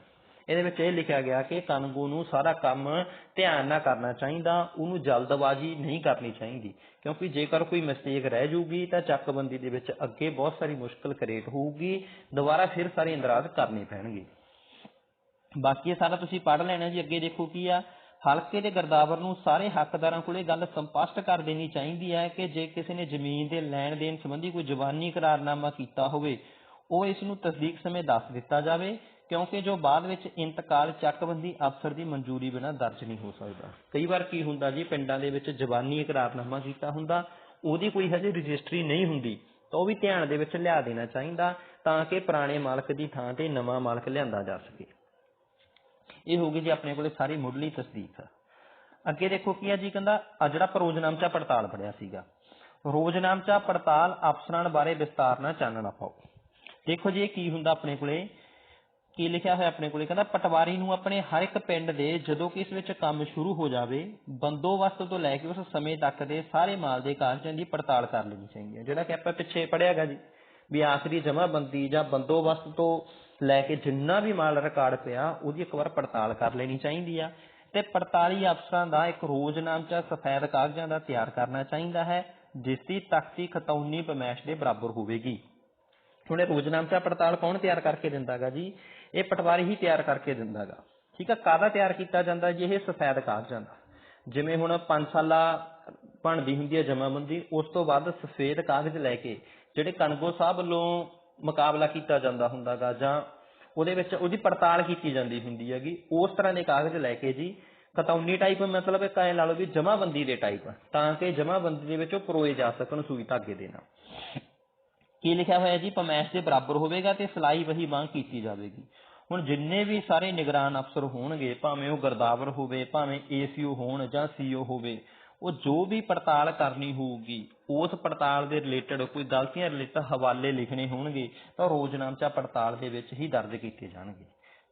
ਇਹਦੇ ਵਿੱਚ ਇਹ ਲਿਖਿਆ ਗਿਆ ਕਿ ਕਨਗੋ ਨੂੰ ਸਾਰਾ ਕੰਮ ਧਿਆਨ ਨਾਲ ਕਰਨਾ ਚਾਹੀਦਾ, ਉਹਨੂੰ ਜਲਦਬਾਜ਼ੀ ਨਹੀਂ ਕਰਨੀ ਚਾਹੀਦੀ, ਕਿਉਂਕਿ ਜੇਕਰ ਕੋਈ ਮਿਸਟੇਕ ਰਹਿ ਜੂਗੀ ਤਾਂ ਚੱਕਬੰਦੀ ਦੇ ਵਿੱਚ ਅੱਗੇ ਬਹੁਤ ਸਾਰੀ ਮੁਸ਼ਕਲ ਕ੍ਰੀਏਟ ਹੋਊਗੀ, ਦੁਬਾਰਾ ਫਿਰ ਸਾਰੇ ਇੰਦਰਾਜ ਕਰਨੇ ਪੈਣਗੇ। ਬਾਕੀ ਇਹ ਸਾਰਾ ਤੁਸੀਂ ਪੜ੍ਹ ਲੈਣਾ ਜੀ, ਅੱਗੇ ਦੇਖੋ ਕੀ ਆ ਹਲਕੇ ਦੇ ਗਰਦਾਵਰ ਨੂੰ ਸਾਰੇ ਹੱਕਦਾਰਾਂ ਕੋਲੇ ਗੱਲ ਸਪਸ਼ਟ ਕਰ ਦੇਣੀ ਚਾਹੀਦੀ ਹੈ ਕਿ ਜੇ ਕਿਸੇ ਨੇ ਜ਼ਮੀਨ ਦੇ ਲੈਣ ਦੇਣ ਸੰਬੰਧੀ ਕੋਈ ਜ਼ਬਾਨੀ ਇਕਰਾਰਨਾਮਾ ਕੀਤਾ ਹੋਵੇ, ਉਹ ਇਸ ਨੂੰ ਤਸਦੀਕ ਸਮੇਂ ਦੱਸ ਦਿੱਤਾ ਜਾਵੇ, ਕਿਉਂਕਿ ਜੋ ਬਾਅਦ ਵਿੱਚ ਇੰਤਕਾਲ ਚੱਕਬੰਦੀ ਅਫਸਰ ਦੀ ਮਨਜ਼ੂਰੀ ਬਿਨਾਂ ਦਰਜ ਨਹੀਂ ਹੋ ਸਕਦਾ। ਕਈ ਵਾਰ ਕੀ ਹੁੰਦਾ ਜੀ, ਪਿੰਡਾਂ ਦੇ ਵਿੱਚ ਜ਼ਬਾਨੀ ਇਕਰਾਰਨਾਮਾ ਕੀਤਾ ਹੁੰਦਾ, ਉਹਦੀ ਕੋਈ ਹਜੇ ਰਜਿਸਟਰੀ ਨਹੀਂ ਹੁੰਦੀ, ਤਾਂ ਉਹ ਵੀ ਧਿਆਨ ਦੇ ਵਿੱਚ ਲਿਆ ਦੇਣਾ ਚਾਹੀਦਾ ਤਾਂ ਕਿ ਪੁਰਾਣੇ ਮਾਲਕ ਦੀ ਥਾਂ ਤੇ ਨਵਾਂ ਮਾਲਕ ਲਿਆਂਦਾ ਜਾ ਸਕੇ। ਇਹ ਹੋ ਗਈ ਜੀ ਆਪਣੇ ਕੋਲੇ ਸਾਰੀ ਮੁੱਢਲੀ ਤਸਦੀਕ। ਅੱਗੇ ਦੇਖੋ ਕੀ ਆ ਜੀ ਕਹਿੰਦਾ, ਆ ਜਿਹੜਾ ਪ੍ਰੋਜਨਾਮਚਾ ਪੜਤਾਲ ਪੜਿਆ ਸੀਗਾ। ਰੋਜ਼ਨਾਮਚਾ ਪੜਤਾਲ ਅਫਸਰਾਂ ਬਾਰੇ ਵਿਸਤਾਰ ਨਾਲ ਚਾਨਣਾ ਪਾਓ। ਦੇਖੋ ਜੀ, ਇਹ ਕੀ ਹੁੰਦਾ ਆਪਣੇ ਕੋਲੇ? ਕੀ ਲਿਖਿਆ ਹੋਇਆ ਆਪਣੇ ਕੋਲੇ? ਕਹਿੰਦਾ, ਪਟਵਾਰੀ ਨੂੰ ਆਪਣੇ ਹਰ ਇੱਕ ਪਿੰਡ ਦੇ ਜਦੋਂ ਕਿ ਇਸ ਵਿੱਚ ਕੰਮ ਸ਼ੁਰੂ ਹੋ ਜਾਵੇ, ਬੰਦੋਬਸਤ ਤੋਂ ਲੈ ਕੇ ਉਸ ਸਮੇਂ ਤੱਕ ਦੇ ਸਾਰੇ ਮਾਲ ਦੇ ਕਾਗਜ਼ਾਂ ਦੀ ਪੜਤਾਲ ਕਰ ਲੈਣੀ ਚਾਹੀਦੀ ਹੈ। ਜਿਹੜਾ ਕਿ ਆਪਾਂ ਪਿੱਛੇ ਪੜਿਆਗਾ ਜੀ, ਵੀ ਆਖਰੀ ਜਮ੍ਹਾਂਬੰਦੀ ਜਾਂ ਬੰਦੋਬਸਤ ਤੋਂ ਲੈ ਕੇ ਜਿੰਨਾ ਵੀ ਮਾਲ ਰਿਕਾਰਡ ਪਿਆ, ਉਹਦੀ ਇੱਕ ਵਾਰ ਪੜਤਾਲ ਕਰ ਲੈਣੀ ਚਾਹੀਦੀ ਆ। ਤੇ ਪੜਤਾਲੀ ਅਫਸਰਾਂ ਦਾ ਇੱਕ ਰੋਜ਼ਨਾਮਚਾ ਸਫੈਦ ਕਾਗਜ਼ਾਂ ਦਾ ਤਿਆਰ ਕਰਨਾ ਚਾਹੀਦਾ ਹੈ, ਜਿਸ ਦੀ ਤਖਤੀ ਖਤੌਨੀ ਪਮੈਸ਼ ਦੇ ਬਰਾਬਰ ਹੋਵੇਗੀ। ਹੁਣ ਇਹ ਰੋਜ਼ਨਾਮਚਾ ਪੜਤਾਲ ਕੌਣ ਤਿਆਰ ਕਰਕੇ ਦਿੰਦਾਗਾ ਜੀ? ਇਹ ਪਟਵਾਰੀ ਹੀ ਤਿਆਰ ਕਰਕੇ ਦਿੰਦਾਗਾ। ਠੀਕ ਆ, ਕਾਹਦਾ ਤਿਆਰ ਕੀਤਾ ਜਾਂਦਾ ਜੀ? ਇਹ ਸਫੈਦ ਕਾਗਜ਼ਾਂ ਦਾ। ਜਿਵੇਂ ਹੁਣ 5 ਸਾਲਾ ਬਣਦੀ ਹੁੰਦੀ ਹੈ ਜਮਾਬੰਦੀ, ਉਸ ਤੋਂ ਬਾਅਦ ਸਫੈਦ ਕਾਗਜ਼ ਲੈ ਕੇ ਜਿਹੜੇ ਕਨਗੋ ਸਾਹਿਬ ਵੱਲੋਂ ਮੁਕਾਬਲਾ ਕੀਤਾ ਜਾਂਦਾ ਹੁੰਦਾਗਾ ਜਾਂ ਉਹਦੇ ਵਿੱਚ ਉਹਦੀ ਪੜਤਾਲ ਕੀਤੀ ਜਾਂਦੀ ਹੁੰਦੀ ਹੈਗੀ। ਉਸ ਤਰ੍ਹਾਂ ਦੇ ਕਾਗਜ਼ ਲੈ ਕੇ ਜੀ ਖਤੌਨੀ ਟਾਈਪ ਮਤਲਬ ਇੱਕ ਐ ਲਾ ਲਓ ਵੀ ਜਮਾਬੰਦੀ ਦੇ ਟਾਈਪ ਤਾਂ ਕਿ ਜਮਾਬੰਦੀ ਦੇ ਵਿੱਚ ਉਹ ਪਰੋਏ ਜਾ ਸਕਣ ਸੂਈ ਧਾਗੇ ਦੇ ਨਾਲ। ਕੀ ਲਿਖਿਆ ਹੋਇਆ ਜੀ? ਪਮੈਸ਼ ਦੇ ਬਰਾਬਰ ਹੋਵੇਗਾ ਤੇ ਸਲਾਈ ਵਹੀ ਵਾਂਗ ਕੀਤੀ ਜਾਵੇਗੀ। ਹੁਣ ਜਿੰਨੇ ਵੀ ਸਾਰੇ ਨਿਗਰਾਨ ਅਫਸਰ ਹੋਣਗੇ, ਭਾਵੇਂ ਉਹ ਗਰਦਾਵਰ ਹੋਵੇ, ਭਾਵੇਂ ਏਸੀਓ ਹੋਣ ਜਾਂ ਸੀਓ ਹੋਵੇ ਉਹ ਜੋ ਵੀ ਪੜਤਾਲ ਕਰਨੀ ਹੋਊਗੀ, ਉਸ ਪੜਤਾਲ ਦੇ ਰਿਲੇਟਡ ਕੋਈ ਗਲਤੀਆਂ ਰਿਲੇਟਡ ਹਵਾਲੇ ਲਿਖਣੇ ਹੋਣਗੇ, ਤਾਂ ਰੋਜ਼ਨਾਮਚਾ ਪੜਤਾਲ ਦੇ ਵਿੱਚ ਹੀ ਦਰਜ ਕੀਤੇ ਜਾਣਗੇ।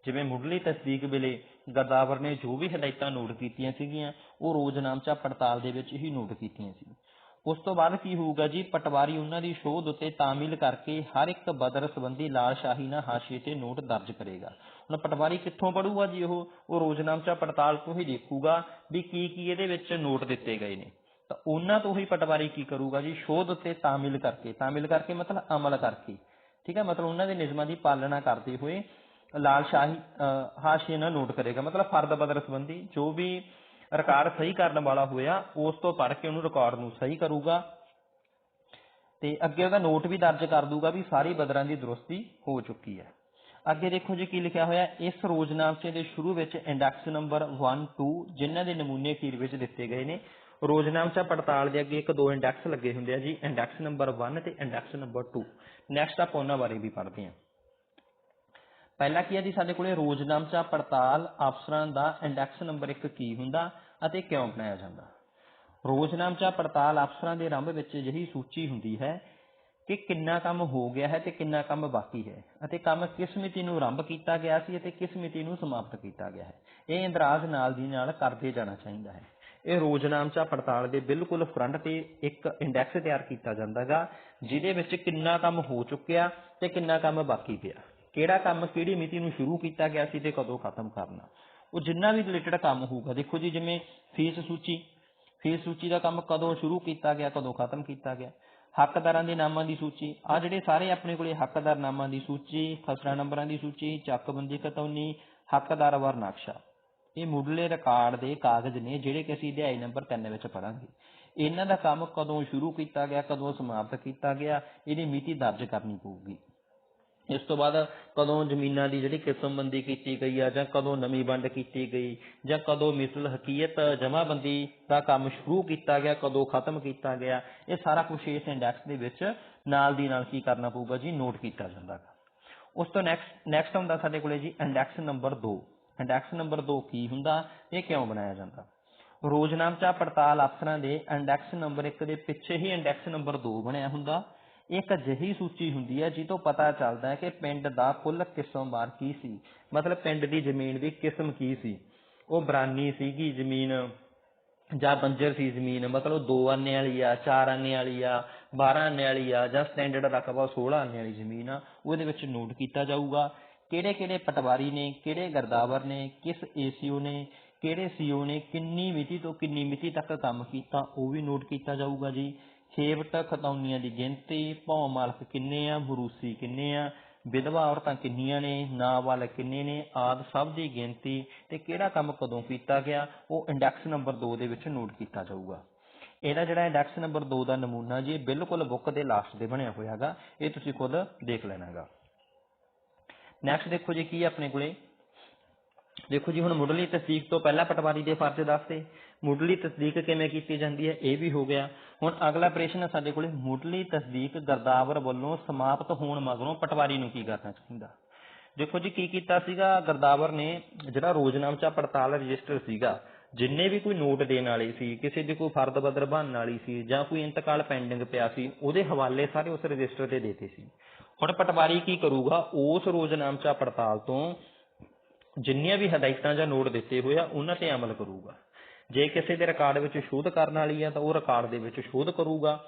ਜਿਵੇਂ ਮੁੱਢਲੀ ਤਸਦੀਕ ਵੇਲੇ ਗਰਦਾਵਰ ਨੇ ਜੋ ਵੀ ਹਦਾਇਤਾਂ ਨੋਟ ਕੀਤੀਆਂ ਸੀਗੀਆਂ, ਉਹ ਰੋਜ਼ਨਾਮਚਾ ਪੜਤਾਲ ਦੇ ਵਿੱਚ ਹੀ ਨੋਟ ਕੀਤੀਆਂ ਸੀ। ਉਸ ਤੋਂ ਬਾਅਦ ਕੀ ਹੋਊਗਾ ਜੀ? ਪਟਵਾਰੀ ਉਹਨਾਂ ਦੀ ਸ਼ੋਧ ਉੱਤੇ ਤਾਮਿਲ ਕਰਕੇ ਹਰ ਇੱਕ ਬਦਰ ਸੰਬੰਧੀ ਲਾਲ ਸ਼ਾਹੀ ਨਾਲ ਹਾਸ਼ੀਏ ਤੇ ਨੋਟ ਦਰਜ ਕਰੇਗਾ। ਹੁਣ ਪਟਵਾਰੀ ਕਿੱਥੋਂ ਪੜੂਗਾ ਜੀ ਉਹ? ਉਹ ਰੋਜ਼ਨਾਮਚਾ ਪੜਤਾਲ ਤੋਂ ਹੀ ਦੇਖੂਗਾ ਵੀ ਕੀ ਕੀ ਇਹਦੇ ਵਿੱਚ ਨੋਟ ਦਿੱਤੇ ਗਏ ਨੇ। ਤਾਂ ਉਹਨਾਂ ਤੋਂ ਹੀ ਪਟਵਾਰੀ ਕੀ ਕਰੂਗਾ ਜੀ? ਸ਼ੋਧ ਉੱਤੇ ਤਾਮਿਲ ਕਰਕੇ ਤਾਮਿਲ ਕਰਕੇ ਮਤਲਬ ਅਮਲ ਕਰਕੇ। ਠੀਕ ਹੈ? ਮਤਲਬ ਉਹਨਾਂ ਦੇ ਨਿਯਮਾਂ ਦੀ ਪਾਲਣਾ ਕਰਦੇ ਹੋਏ ਲਾਲ ਸ਼ਾਹੀ ਹਾਸ਼ੀਏ ਨਾਲ ਨੋਟ ਕਰੇਗਾ। ਮਤਲਬ ਫਰਦ ਬਦਰ ਸੰਬੰਧੀ ਜੋ ਵੀ ਰਿਕਾਰਡ ਸਹੀ ਕਰਨ ਵਾਲਾ ਹੋਇਆ, ਉਸ ਤੋਂ ਪੜ੍ਹ ਕੇ ਉਹਨੂੰ ਰਿਕਾਰਡ ਨੂੰ ਸਹੀ ਕਰੂਗਾ ਤੇ ਅੱਗੇ ਉਹਦਾ ਨੋਟ ਵੀ ਦਰਜ ਕਰ ਦੂਗਾ ਵੀ ਸਾਰੀ ਬਦਰਾਂ ਦੀ ਦਰੁਸਤੀ ਹੋ ਚੁੱਕੀ ਹੈ। ਅੱਗੇ ਦੇਖੋ ਜੀ ਕੀ ਲਿਖਿਆ ਹੋਇਆ, ਇਸ ਰੋਜ਼ਨਾਮਚੇ ਦੇ ਸ਼ੁਰੂ ਵਿੱਚ ਇੰਡੈਕਸ ਨੰਬਰ 1 2 ਜਿਨ੍ਹਾਂ ਦੇ ਨਮੂਨੇ ਅਖੀਰ ਵਿੱਚ ਦਿੱਤੇ ਗਏ ਨੇ। ਰੋਜ਼ਨਾਮਚਾ ਪੜਤਾਲ ਦੇ ਅੱਗੇ ਇੱਕ ਦੋ ਇੰਡੈਕਸ ਲੱਗੇ ਹੁੰਦੇ ਆ ਜੀ ਇੰਡੈਕਸ ਨੰਬਰ 1 ਤੇ ਇੰਡੈਕਸ ਨੰਬਰ 2 ਨੈਕਸਟ ਆਪਾਂ ਉਹਨਾਂ ਬਾਰੇ ਵੀ ਪੜ੍ਹਦੇ ਹਾਂ। ਪਹਿਲਾ ਕੀ ਹੈ ਜੀ, ਸਾਡੇ ਕੋਲੇ ਰੋਜ਼ਨਾਮਚਾ ਪੜਤਾਲ, ਅਫਸਰਾਂ ਦਾ ਇੰਡੈਕਸ ਨੰਬਰ 1 ਕੀ ਹੁੰਦਾ ਅਤੇ ਕਿਉਂ ਬਣਾਇਆ ਜਾਂਦਾ। ਰੋਜ਼ਨਾਮਚਾ ਪੜਤਾਲ ਅਫਸਰਾਂ ਦੇ ਆਰੰਭ ਵਿੱਚ ਅਜਿਹੀ ਸੂਚੀ ਹੁੰਦੀ ਹੈ ਕਿ ਕਿੰਨਾ ਕੰਮ ਹੋ ਗਿਆ ਹੈ ਤੇ ਕਿੰਨਾ ਕੰਮ ਬਾਕੀ ਹੈ ਅਤੇ ਕੰਮ ਕਿਸ ਮਿਤੀ ਨੂੰ ਆਰੰਭ ਕੀਤਾ ਗਿਆ ਸੀ ਅਤੇ ਕਿਸ ਮਿਤੀ ਨੂੰ ਸਮਾਪਤ ਕੀਤਾ ਗਿਆ ਹੈ। ਇਹ ਇੰਦਰਾਜ ਨਾਲ ਦੀ ਨਾਲ ਕਰਦੇ ਜਾਣਾ ਚਾਹੀਦਾ ਹੈ। ਇਹ ਰੋਜ਼ਨਾਮਚਾ ਪੜਤਾਲ ਦੇ ਬਿਲਕੁਲ ਫਰੰਟ ਤੇ ਇੱਕ ਇੰਡੈਕਸ ਤਿਆਰ ਕੀਤਾ ਜਾਂਦਾ ਜਾਂਦਾਗਾ ਜਿਹਦੇ ਵਿੱਚ ਕਿੰਨਾ ਕੰਮ ਹੋ ਚੁੱਕਿਆ ਤੇ ਕਿੰਨਾ ਕੰਮ ਬਾਕੀ ਪਿਆ। ਕਿਹੜਾ ਕੰਮ ਕਿਹੜੀ ਮਿਤੀ ਨੂੰ ਸ਼ੁਰੂ ਕੀਤਾ ਗਿਆ ਸੀ ਤੇ ਕਦੋਂ ਖਤਮ ਕਰਨਾ। ਉਹ ਜਿੰਨਾ ਵੀ ਰਿਲੇਟਡ ਕੰਮ ਹੋਊਗਾ, ਦੇਖੋ ਜੀ ਜਿਵੇਂ ਫੀਸ ਸੂਚੀ ਫੀਸ ਸੂਚੀ ਦਾ ਕੰਮ ਕਦੋਂ ਸ਼ੁਰੂ ਕੀਤਾ ਗਿਆ, ਕਦੋਂ ਖਤਮ ਕੀਤਾ ਗਿਆ। ਹੱਕਦਾਰਾਂ ਦੇ ਨਾਮਾਂ ਦੀ ਸੂਚੀ ਆ ਜਿਹੜੇ ਸਾਰੇ ਆਪਣੇ ਕੋਲੇ ਹੱਕਦਾਰ ਨਾਮਾਂ ਦੀ ਸੂਚੀ, ਖਸਰਾ ਨੰਬਰਾਂ ਦੀ ਸੂਚੀ, ਚੱਕਬੰਦੀ ਖਤੌਨੀ ਹੱਕਦਾਰ ਵਰ ਨਕਸ਼ਾ। ਇਹ ਮੁੱਢਲੇ ਰਿਕਾਰਡ ਦੇ ਕਾਗਜ਼ ਨੇ ਜਿਹੜੇ ਕਿ ਅਸੀਂ ਅਧਿਆਇ ਨੰਬਰ 3 ਵਿੱਚ ਪੜਾਂਗੇ ਇਹਨਾਂ ਦਾ ਕੰਮ ਕਦੋਂ ਸ਼ੁਰੂ ਕੀਤਾ ਗਿਆ, ਕਦੋਂ ਸਮਾਪਤ ਕੀਤਾ ਗਿਆ, ਇਹਦੀ ਮਿਤੀ ਦਰਜ ਕਰਨੀ ਪਊਗੀ। ਇਸ ਤੋਂ ਬਾਅਦ ਕਦੋਂ ਜ਼ਮੀਨਾਂ ਦੀ ਜਿਹੜੀ ਕਿਸਮਬੰਦੀ ਕੀਤੀ ਗਈ ਆ, ਜਾਂ ਕਦੋਂ ਨਵੀਂ ਵੰਡ ਕੀਤੀ ਗਈ, ਜਾਂ ਕਦੋਂ ਮਿਸਲ ਹਕੀਕਤ ਜਮ੍ਹਾਂਬੰਦੀ ਦਾ ਕੰਮ ਸ਼ੁਰੂ ਕੀਤਾ ਗਿਆ, ਕਦੋਂ ਖਤਮ ਕੀਤਾ ਗਿਆ, ਇਹ ਸਾਰਾ ਕੁਝ ਇਸ ਇੰਡੈਕਸ ਦੇ ਵਿੱਚ ਨਾਲ ਦੀ ਨਾਲ ਕੀ ਕਰਨਾ ਪਊਗਾ ਜੀ? ਨੋਟ ਕੀਤਾ ਜਾਂਦਾ ਹੈ ਉਸ ਤੋਂ ਨੈਕਸਟ ਨੈਕਸਟ ਹੁੰਦਾ ਸਾਡੇ ਕੋਲੇ ਜੀ ਇੰਡੈਕਸ ਨੰਬਰ 2 ਇੰਡੈਕਸ ਨੰਬਰ 2 ਕੀ ਹੁੰਦਾ? ਇਹ ਕਿਉਂ ਬਣਾਇਆ ਜਾਂਦਾ? ਰੋਜ਼ਨਾਮਚਾ ਪੜਤਾਲ ਅਫਸਰਾਂ ਦੇ ਇੰਡੈਕਸ ਨੰਬਰ 1 ਦੇ ਪਿੱਛੇ ਹੀ ਇੰਡੈਕਸ ਨੰਬਰ 2 ਬਣਿਆ ਹੁੰਦਾ। ਇੱਕ ਅਜਿਹੀ ਸੂਚੀ ਹੁੰਦੀ ਹੈ ਜਿਸ ਤੋਂ ਪਤਾ ਚੱਲਦਾ ਹੈ ਕਿ ਪਿੰਡ ਦਾ ਕੁੱਲ ਕਿਸਮਵਾਰ ਕੀ ਸੀ। ਮਤਲਬ ਪਿੰਡ ਦੀ ਜ਼ਮੀਨ ਦੀ ਕਿਸਮ ਕੀ ਸੀ। ਉਹ ਬਰਾਨੀ ਸੀਗੀ ਜ਼ਮੀਨ ਜਾਂ ਬੰਜਰ ਸੀ ਜ਼ਮੀਨ, ਮਤਲਬ 2 ਆਨੇ ਵਾਲੀ ਆ 4 ਆਨੇ ਵਾਲੀ ਆ 12 ਆਨੇ ਵਾਲੀ ਆ ਜਾਂ ਸਟੈਂਡਰਡ ਰਕਬਾ 16 ਆਨੇ ਵਾਲੀ ਜ਼ਮੀਨ ਆ, ਉਹਦੇ ਵਿੱਚ ਨੋਟ ਕੀਤਾ ਜਾਊਗਾ ਕਿਹੜੇ ਕਿਹੜੇ ਪਟਵਾਰੀ ਨੇ, ਕਿਹੜੇ ਗਰਦਾਵਰ ਨੇ, ਕਿਸ ਏਸੀਓ ਨੇ, ਕਿਹੜੇ ਸੀਓ ਨੇ, ਕਿੰਨੀ ਮਿਤੀ ਤੋਂ ਕਿੰਨੀ ਮਿਤੀ ਤੱਕ ਕੰਮ ਕੀਤਾ, ਉਹ ਵੀ ਨੋਟ ਕੀਤਾ ਜਾਊਗਾ ਜੀ। ਖੇਵਟ ਖਤੌਨੀਆਂ ਦੀ ਗਿਣਤੀ ਭੌ ਮਾਲਕ ਕਿੰਨੇ ਆ ਮਰੂਸੀ ਕਿੰਨੇ ਆ, ਵਿਧਵਾ ਔਰਤਾਂ ਕਿੰਨੀਆਂ ਨੇ ਨਾਬਾਲਗ ਕਿੰਨੇ ਨੇ, ਆਦ ਸਭ ਦੀ ਗਿਣਤੀ ਤੇ ਕਿਹੜਾ ਕੰਮ ਕਦੋਂ ਕੀਤਾ ਗਿਆ, ਉਹ ਇੰਡੈਕਸ ਨੰਬਰ 2 ਦੇ ਵਿੱਚ ਨੋਟ ਕੀਤਾ ਜਾਊਗਾ। ਇਹਦਾ ਜਿਹੜਾ ਇੰਡੈਕਸ ਨੰਬਰ 2 ਦਾ ਨਮੂਨਾ ਜੀ ਬਿਲਕੁਲ ਬੁੱਕ ਦੇ ਲਾਸਟ ਦੇ ਬਣਿਆ ਹੋਇਆ ਹੈਗਾ, ਇਹ ਤੁਸੀਂ ਖੁਦ ਦੇਖ ਲੈਣਾ ਹੈਗਾ। ਨੈਕਸਟ ਦੇਖੋ ਜੀ, ਕੀ ਆਪਣੇ ਕੋਲੇ? ਦੇਖੋ ਜੀ, ਹੁਣ ਮੁੱਢਲੀ ਤਸਦੀਕ ਤੋਂ ਪਹਿਲਾਂ ਪਟਵਾਰੀ ਦੇ ਫਰਜ਼ ਦੱਸਦੇ। ਮੁੱਢਲੀ ਤਸਦੀਕ ਕਿਵੇਂ ਕੀਤੀ ਜਾਂਦੀ ਹੈ, ਇਹ ਵੀ ਹੋ ਗਿਆ। ਹੁਣ ਅਗਲਾ ਪ੍ਰਸ਼ਨ ਹੈ ਸਾਡੇ ਕੋਲੇ, ਮੁੱਢਲੀ ਤਸਦੀਕ ਗਰਦਾਵਰ ਵੱਲੋਂ ਸਮਾਪਤ ਹੋਣ ਮਗਰੋਂ ਪਟਵਾਰੀ ਨੂੰ ਕੀ ਕਰਨਾ ਚਾਹੀਦਾ? ਦੇਖੋ ਜੀ, ਕੀ ਕੀਤਾ ਸੀਗਾ? ਗਰਦਾਵਰ ਨੇ ਜਿਹੜਾ ਰੋਜ਼ਨਾਮਚਾ ਪੜਤਾਲ ਰਜਿਸਟਰ ਸੀਗਾ, ਜਿੰਨੇ ਵੀ ਕੋਈ ਨੋਟ ਦੇਣ ਵਾਲੇ ਸੀ, ਕਿਸੇ ਦੀ ਕੋਈ ਫਰਦ ਬਦਰ ਬਣਨ ਵਾਲੀ ਸੀ ਜਾਂ ਕੋਈ ਇੰਤਕਾਲ ਪੈਂਡਿੰਗ ਪਿਆ ਸੀ, ਉਹਦੇ ਹਵਾਲੇ ਸਾਰੇ ਉਸ ਰਜਿਸਟਰ ਤੇ ਦੇਤੇ ਸੀ। ਹੁਣ ਪਟਵਾਰੀ ਕੀ ਕਰੂਗਾ? ਉਸ ਰੋਜ਼ਨਾਮਚਾ ਪੜਤਾਲ ਤੋਂ ਜਿੰਨੀਆਂ ਵੀ ਹਦਾਇਤਾਂ ਜਾਂ ਨੋਟ ਦਿੱਤੇ ਹੋਏ ਆ, ਉਹਨਾਂ ਤੇ ਅਮਲ ਕਰੂਗਾ। ਜੇ ਕਿਸੇ ਦੇ ਰਿਕਾਰਡ ਵਿੱਚ ਸ਼ੋਧ ਕਰਨ ਵਾਲੀ ਆ, ਤਾਂ ਉਹ ਰਿਕਾਰਡ ਦੇ ਵਿੱਚ ਸ਼ੋਧ ਕਰੂਗਾ।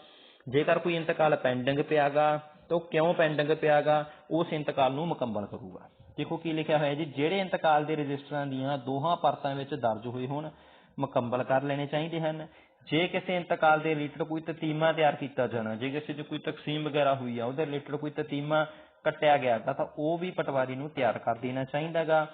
ਜੇਕਰ ਕੋਈ ਇੰਤਕਾਲ ਪੈਂਡਿੰਗ ਪਿਆਗਾ, ਤਾਂ ਉਹ ਕਿਉਂ ਪੈਂਡਿੰਗ ਪਿਆਗਾ, ਉਸ ਇੰਤਕਾਲ ਨੂੰ ਮੁਕੰਮਲ ਕਰੂਗਾ। ਦੇਖੋ ਕੀ ਲਿਖਿਆ ਹੋਇਆ ਜੀ, ਜਿਹੜੇ ਇੰਤਕਾਲ ਦੇ ਰਜਿਸਟਰਾਂ ਦੀਆਂ ਦੋਹਾਂ ਪਰਤਾਂ ਵਿੱਚ ਦਰਜ ਹੋਏ ਹੋਣ, ਮੁਕੰਮਲ ਕਰ ਲੈਣੇ ਚਾਹੀਦੇ ਹਨ। ਜੇ ਕਿਸੇ ਇੰਤਕਾਲ ਦੇ ਰਿਲੇਟਡ ਕੋਈ ਤਤੀਮਾ ਤਿਆਰ ਕੀਤਾ ਜਾਣਾ, ਜੇ ਕਿਸੇ 'ਚ ਕੋਈ ਤਕਸੀਮ ਵਗੈਰਾ ਹੋਈ ਆ, ਉਹਦੇ ਰਿਲੇਟਡ ਕੋਈ ਤਤੀਮਾ ਕੱਟਿਆ ਗਿਆ ਤਾਂ ਉਹ ਵੀ ਪਟਵਾਰੀ ਨੂੰ ਤਿਆਰ ਕਰ ਦੇਣਾ ਚਾਹੀਦਾਗਾ।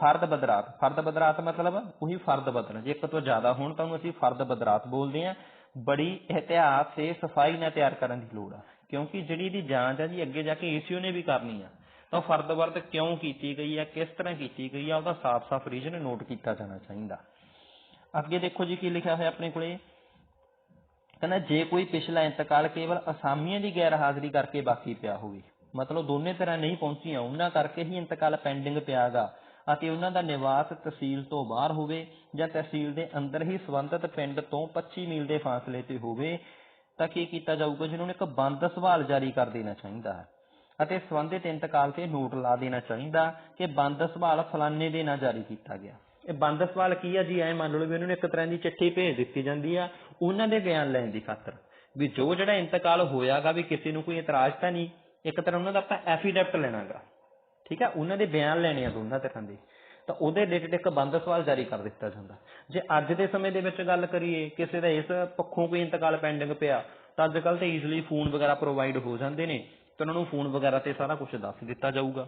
ਫਰਦ ਬਦਰਾਤ। ਫਰਦ ਬਦਰਾਤ ਮਤਲਬ ਉਹੀ ਫਰਦ ਬਦਲ। ਜੇ ਇੱਕ ਤੋਂ ਜ਼ਿਆਦਾ ਹੋਣ ਤਾਂ ਉਹਨੂੰ ਅਸੀਂ ਫਰਦ ਬਦਰਾਤ ਬੋਲਦੇ ਆ ਬੜੀ ਇhtiyਾਤ ਤੇ ਸਫ਼ਾਈ ਨਾਲ ਤਿਆਰ ਕਰਨ ਦੀ ਲੋੜ ਆ। ਕਿਉਂਕਿ ਜਿਹੜੀ ਦੀ ਜਾਂਚ ਆ ਜੀ, ਅੱਗੇ ਜਾ ਕੇ ਏਸੀਓ ਨੇ ਵੀ ਕਰਨੀ ਆ। ਤਾਂ ਫਰਦ ਵਰਦ ਕਿਉਂ ਕੀਤੀ ਗਈ ਆ, ਕਿਸ ਤਰ੍ਹਾਂ ਕੀਤੀ ਗਈ ਆ, ਉਹਦਾ ਸਾਫ਼-ਸਾਫ਼ ਰੀਜਨ ਨੋਟ ਕੀਤਾ ਜਾਣਾ ਚਾਹੀਦਾ। ਅੱਗੇ ਦੇਖੋ ਜੀ ਕੀ ਲਿਖਿਆ ਹੋਇਆ ਆਪਣੇ ਕੋਲੇ। ਕਹਿੰਦਾ, ਜੇ ਕੋਈ ਪਿਛਲਾ ਇੰਤਕਾਲ ਕੇਵਲ ਅਸਾਮੀਆਂ ਦੀ ਗੈਰ ਹਾਜ਼ਰੀ ਕਰਕੇ ਬਾਕੀ ਪਿਆ ਹੋਵੇ, ਮਤਲਬ ਦੋਨੇ ਤਰ੍ਹਾਂ ਨਹੀਂ ਪਹੁੰਚੀਆਂ, ਉਹਨਾਂ ਕਰਕੇ ਹੀ ਇੰਤਕਾਲ ਪੈਂਡਿੰਗ ਪਿਆਗਾ ਅਤੇ ਉਹਨਾਂ ਦਾ ਨਿਵਾਸ ਤਹਿਸੀਲ ਤੋਂ ਬਾਹਰ ਹੋਵੇ ਜਾਂ ਤਹਿਸੀਲ ਦੇ ਅੰਦਰ ਹੀ ਸੰਬੰਧਿਤ ਪਿੰਡ ਤੋਂ 25 ਮੀਲ ਦੇ ਫਾਸਲੇ ਤੇ ਹੋਵੇ, ਤਾਂ ਕੀ ਕੀਤਾ ਜਾਊਗਾ? ਜਿਹਨੂੰ ਇੱਕ ਬੰਦ ਸਵਾਲ ਜਾਰੀ ਕਰ ਦੇਣਾ ਚਾਹੀਦਾ ਹੈ ਅਤੇ ਸੰਬੰਧਿਤ ਇੰਤਕਾਲ ਤੇ ਨੋਟ ਲਾ ਦੇਣਾ ਚਾਹੀਦਾ ਕਿ ਬੰਦ ਸਵਾਲ ਫਲਾਣੇ ਦੇ ਨਾਲ ਜਾਰੀ ਕੀਤਾ ਗਿਆ। ਇਹ ਬੰਦ ਸਵਾਲ ਕੀ ਆ ਜੀ? ਐ ਮੰਨ ਲਓ ਵੀ ਉਹਨਾਂ ਨੂੰ ਇੱਕ ਤਰ੍ਹਾਂ ਦੀ ਚਿੱਠੀ ਭੇਜ ਦਿੱਤੀ ਜਾਂਦੀ ਆ। ਉਹਨਾਂ ਦੇ ਬਿਆਨ ਲੈਣ ਦੀ ਖਾਤਰ ਵੀ ਜੋ ਜਿਹੜਾ ਇੰਤਕਾਲ ਹੋਇਆਗਾ ਵੀ ਕਿਸੇ ਨੂੰ ਕੋਈ ਇਤਰਾਜ਼ ਤਾਂ ਨਹੀਂ, ਇੱਕ ਤਰ੍ਹਾਂ ਉਹਨਾਂ ਦਾ ਆਪਾਂ ਐਫੀਡੈਵਿਟ ਲੈਣਾਗਾ। ਠੀਕ ਹੈ, ਉਹਨਾਂ ਦੇ ਬਿਆਨ ਲੈਣੇ ਆ ਦੋਨਾਂ ਤਰ੍ਹਾਂ ਦੇ, ਤਾਂ ਉਹਦੇ ਰਿਲੇਟਡ ਇੱਕ ਬੰਦ ਸਵਾਲ ਜਾਰੀ ਕਰ ਦਿੱਤਾ ਜਾਂਦਾ। ਜੇ ਅੱਜ ਦੇ ਸਮੇਂ ਦੇ ਵਿੱਚ ਗੱਲ ਕਰੀਏ, ਕਿਸੇ ਦਾ ਇਸ ਪੱਖੋਂ ਕੋਈ ਇੰਤਕਾਲ ਪੈਂਡਿੰਗ ਪਿਆ, ਤਾਂ ਅੱਜ ਕੱਲ ਤੇ ਈਜ਼ੀਲੀ ਫੋਨ ਵਗੈਰਾ ਪ੍ਰੋਵਾਈਡ ਹੋ ਜਾਂਦੇ ਨੇ, ਤੇ ਉਹਨਾਂ ਨੂੰ ਫੋਨ ਵਗੈਰਾ ਤੇ ਸਾਰਾ ਕੁਝ ਦੱਸ ਦਿੱਤਾ ਜਾਊਗਾ।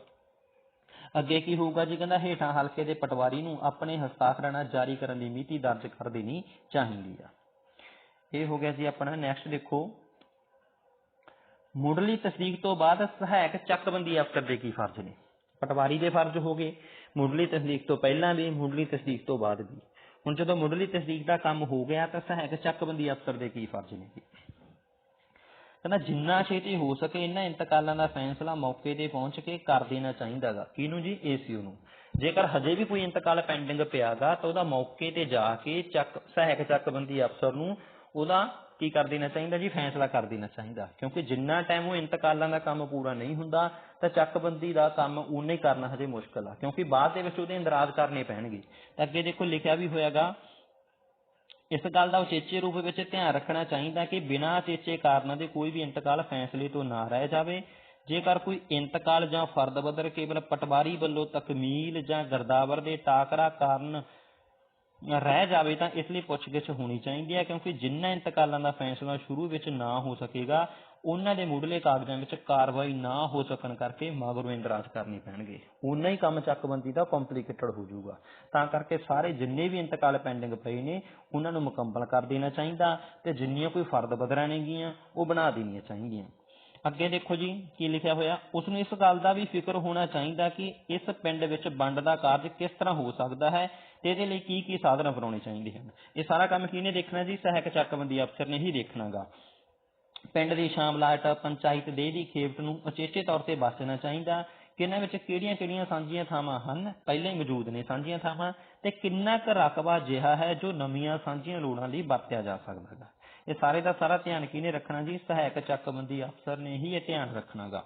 ਅੱਗੇ ਕੀ ਹੋਊਗਾ ਜੀ, ਕਹਿੰਦਾ ਹੇਠਾਂ ਹਲਕੇ ਦੇ ਪਟਵਾਰੀ ਨੂੰ ਆਪਣੇ ਹਸਤਾਖਰਾਂ ਜਾਰੀ ਕਰਨ ਦੀ ਮਿਤੀ ਦਰਜ ਕਰ ਦੇਣੀ ਚਾਹੀਦੀ ਆ। ਇਹ ਹੋ ਗਿਆ ਜੀ ਆਪਣਾ ਨੈਕਸਟ ਦੇਖੋ। ਮੁੱਢਲੀ ਤਸਦੀਕ ਤੋਂ ਬਾਅਦ ਸਹਾਇਕ ਚੱਕਬੰਦੀ ਅਫਸਰ ਦੇ ਕੀ ਫਰਜ਼ ਨੇ? ਪਟਵਾਰੀ ਦੇ ਫਰਜ਼ ਹੋ ਗਏ, ਮੁੱਢਲੀ ਤਸਦੀਕ ਤੋਂ ਪਹਿਲਾਂ ਵੀ, ਮੁੱਢਲੀ ਤਸਦੀਕ ਤੋਂ ਬਾਅਦ ਵੀ। ਹੁਣ ਜਦੋਂ ਮੁੱਢਲੀ ਤਸਦੀਕ ਦਾ ਕੰਮ ਹੋ ਗਿਆ ਤਾਂ ਸਹਾਇਕ ਚੱਕਬੰਦੀ ਅਫਸਰ ਦੇ ਕੀ ਫਰਜ਼ ਨੇ ਕਹਿੰਦਾ ਜਿੰਨਾ ਛੇਤੀ ਹੋ ਸਕੇ ਇਹਨਾਂ ਇੰਤਕਾਲਾਂ ਦਾ ਫੈਸਲਾ ਮੌਕੇ ਤੇ ਪਹੁੰਚ ਕੇ ਕਰ ਦੇਣਾ ਚਾਹੀਦਾਗਾ ਕਿਹਨੂੰ ਜੀ? ਏਸੀਓ ਨੂੰ। ਜੇਕਰ ਹਜੇ ਵੀ ਕੋਈ ਇੰਤਕਾਲ ਪੈਂਡਿੰਗ ਪਿਆਗਾ ਤਾਂ ਉਹਦਾ ਮੌਕੇ ਤੇ ਜਾ ਕੇ ਚੱਕ, ਸਹਾਇਕ ਚੱਕਬੰਦੀ ਅਫਸਰ ਨੂੰ ਉਹਦਾ ਕੀ ਕਰ ਦੇਣਾ ਚਾਹੀਦਾ ਜੀ, ਫੈਸਲਾ ਕਰ ਦੇਣਾ ਚਾਹੀਦਾ। ਕਿਉਂਕਿ ਜਿੰਨਾ ਟਾਈਮ ਉਹ ਇੰਤਕਾਲਾਂ ਦਾ ਕੰਮ ਪੂਰਾ ਨਹੀਂ ਹੁੰਦਾ, ਤਾਂ ਚੱਕਬੰਦੀ ਦਾ ਕੰਮ ਉਨਾ ਹੀ ਕਰਨਾ ਹਜੇ ਮੁਸ਼ਕਲ ਆ। ਕਿਉਂਕਿ ਬਾਅਦ ਦੇ ਵਿੱਚ ਉਹਦੇ ਇੰਦਰਾਜ ਕਰਨੇ ਪੈਣਗੇ। ਤਾਂ ਅੱਗੇ ਦੇਖੋ ਲਿਖਿਆ ਵੀ ਹੋਇਆਗਾ, ਇਸ ਗੱਲ ਦਾ ਉਚੇਚੇ ਰੂਪ ਵਿੱਚ ਧਿਆਨ ਰੱਖਣਾ ਚਾਹੀਦਾ ਕਿ ਬਿਨਾਂ ਉਚੇਚੇ ਕਾਰਨਾਂ ਦੇ ਕੋਈ ਵੀ ਇੰਤਕਾਲ ਫੈਸਲੇ ਤੋਂ ਨਾ ਰਹਿ ਜਾਵੇ। ਜੇਕਰ ਕੋਈ ਇੰਤਕਾਲ ਜਾਂ ਫਰਦ ਬਦਰ ਕੇਵਲ ਪਟਵਾਰੀ ਵੱਲੋਂ ਤਕਮੀਲ ਜਾਂ ਗਰਦਾਵਰ ਦੇ ਟਾਕਰਾ ਕਾਰਨ ਰਹਿ ਜਾਵੇ ਤਾਂ ਇਸ ਲਈ ਪੁੱਛਗਿੱਛ ਹੋਣੀ ਚਾਹੀਦੀ ਹੈ, ਕਿਉਂਕਿ ਜਿਨ੍ਹਾਂ ਇੰਤਕਾਲਾਂ ਦਾ ਫੈਸਲਾ ਸ਼ੁਰੂ ਵਿੱਚ ਨਾ ਹੋ ਸਕੇਗਾ, ਉਹਨਾਂ ਦੇ ਮੁੱਢਲੇ ਕਾਗਜ਼ਾਂ ਵਿੱਚ ਕਾਰਵਾਈ ਨਾ ਹੋ ਸਕਣ ਕਰਕੇ ਮਗਰੋਂ ਇੰਦਰਾਜ ਕਰਨੀ ਪੈਣਗੇ। ਉਨਾ ਹੀ ਕੰਮ ਚੱਕਬੰਦੀ ਦਾ ਕੰਪਲਿਕੇਟਡ ਹੋ ਜਾਊਗਾ। ਤਾਂ ਕਰਕੇ ਸਾਰੇ ਜਿੰਨੇ ਵੀ ਇੰਤਕਾਲ ਪੈਂਡਿੰਗ ਪਏ ਨੇ, ਉਹਨਾਂ ਨੂੰ ਮੁਕੰਮਲ ਕਰ ਦੇਣਾ ਚਾਹੀਦਾ ਤੇ ਜਿੰਨੀਆਂ ਕੋਈ ਫਰਦ ਬਦਰਾਂ ਨੇਗੀਆਂ ਉਹ ਬਣਾ ਦੇਣੀਆਂ ਚਾਹੀਦੀਆਂ। ਅੱਗੇ ਦੇਖੋ ਜੀ, ਕੀ ਲਿਖਿਆ ਹੋਇਆ? ਉਸ ਨੂੰ ਇਸ ਗੱਲ ਦਾ ਵੀ ਫਿਕਰ ਹੋਣਾ ਚਾਹੀਦਾ ਕਿ ਇਸ ਪਿੰਡ ਵਿੱਚ ਵੰਡ ਦਾ ਕਾਰਜ ਕਿਸ ਤਰ੍ਹਾਂ ਹੋ ਸਕਦਾ ਹੈ ਤੇ ਇਹਦੇ ਲਈ ਕੀ ਕੀ ਸਾਧਨ ਅਪਣਾਉਣੇ ਚਾਹੀਦੇ ਹਨ। ਇਹ ਸਾਰਾ ਕੰਮ ਕਿਹਨੇ ਦੇਖਣਾ ਜੀ? ਸਹਾਇਕ ਚੱਕਬੰਦੀ ਅਫਸਰ ਨੇ ਹੀ ਦੇਖਣਾਗਾ। ਪਿੰਡ ਦੀ ਸ਼ਾਮਲਾਟ ਪੰਚਾਇਤ ਦੇ ਦੀ ਖੇਪਟ ਨੂੰ ਉਚੇਚੇ ਤੌਰ ਤੇ ਬਚਣਾ ਚਾਹੀਦਾ। ਕਿ ਵਿੱਚ ਕਿਹੜੀਆਂ-ਕਿਹੜੀਆਂ ਸਾਂਝੀਆਂ ਥਾਵਾਂ ਹਨ? ਪਹਿਲਾਂ ਹੀ ਮੌਜੂਦ ਨੇ ਸਾਂਝੀਆਂ ਥਾਵਾਂ ਤੇ ਕਿੰਨਾ ਕੁ ਰਕਬਾ ਜਿਹਾ ਹੈ ਜੋ ਨਵੀਆਂ ਸਾਂਝੀਆਂ ਲੋੜਾਂ ਲਈ ਵਰਤਿਆ ਜਾ ਸਕਦਾ ਹੈ ਇਹ ਸਾਰੇ ਦਾ ਸਾਰਾ ਧਿਆਨ ਕਿਹਨੇ ਰੱਖਣਾ ਜੀ? ਸਹਾਇਕ ਚੱਕਬੰਦੀ ਅਫਸਰ ਨੇ ਹੀ ਇਹ ਧਿਆਨ ਰੱਖਣਾਗਾ।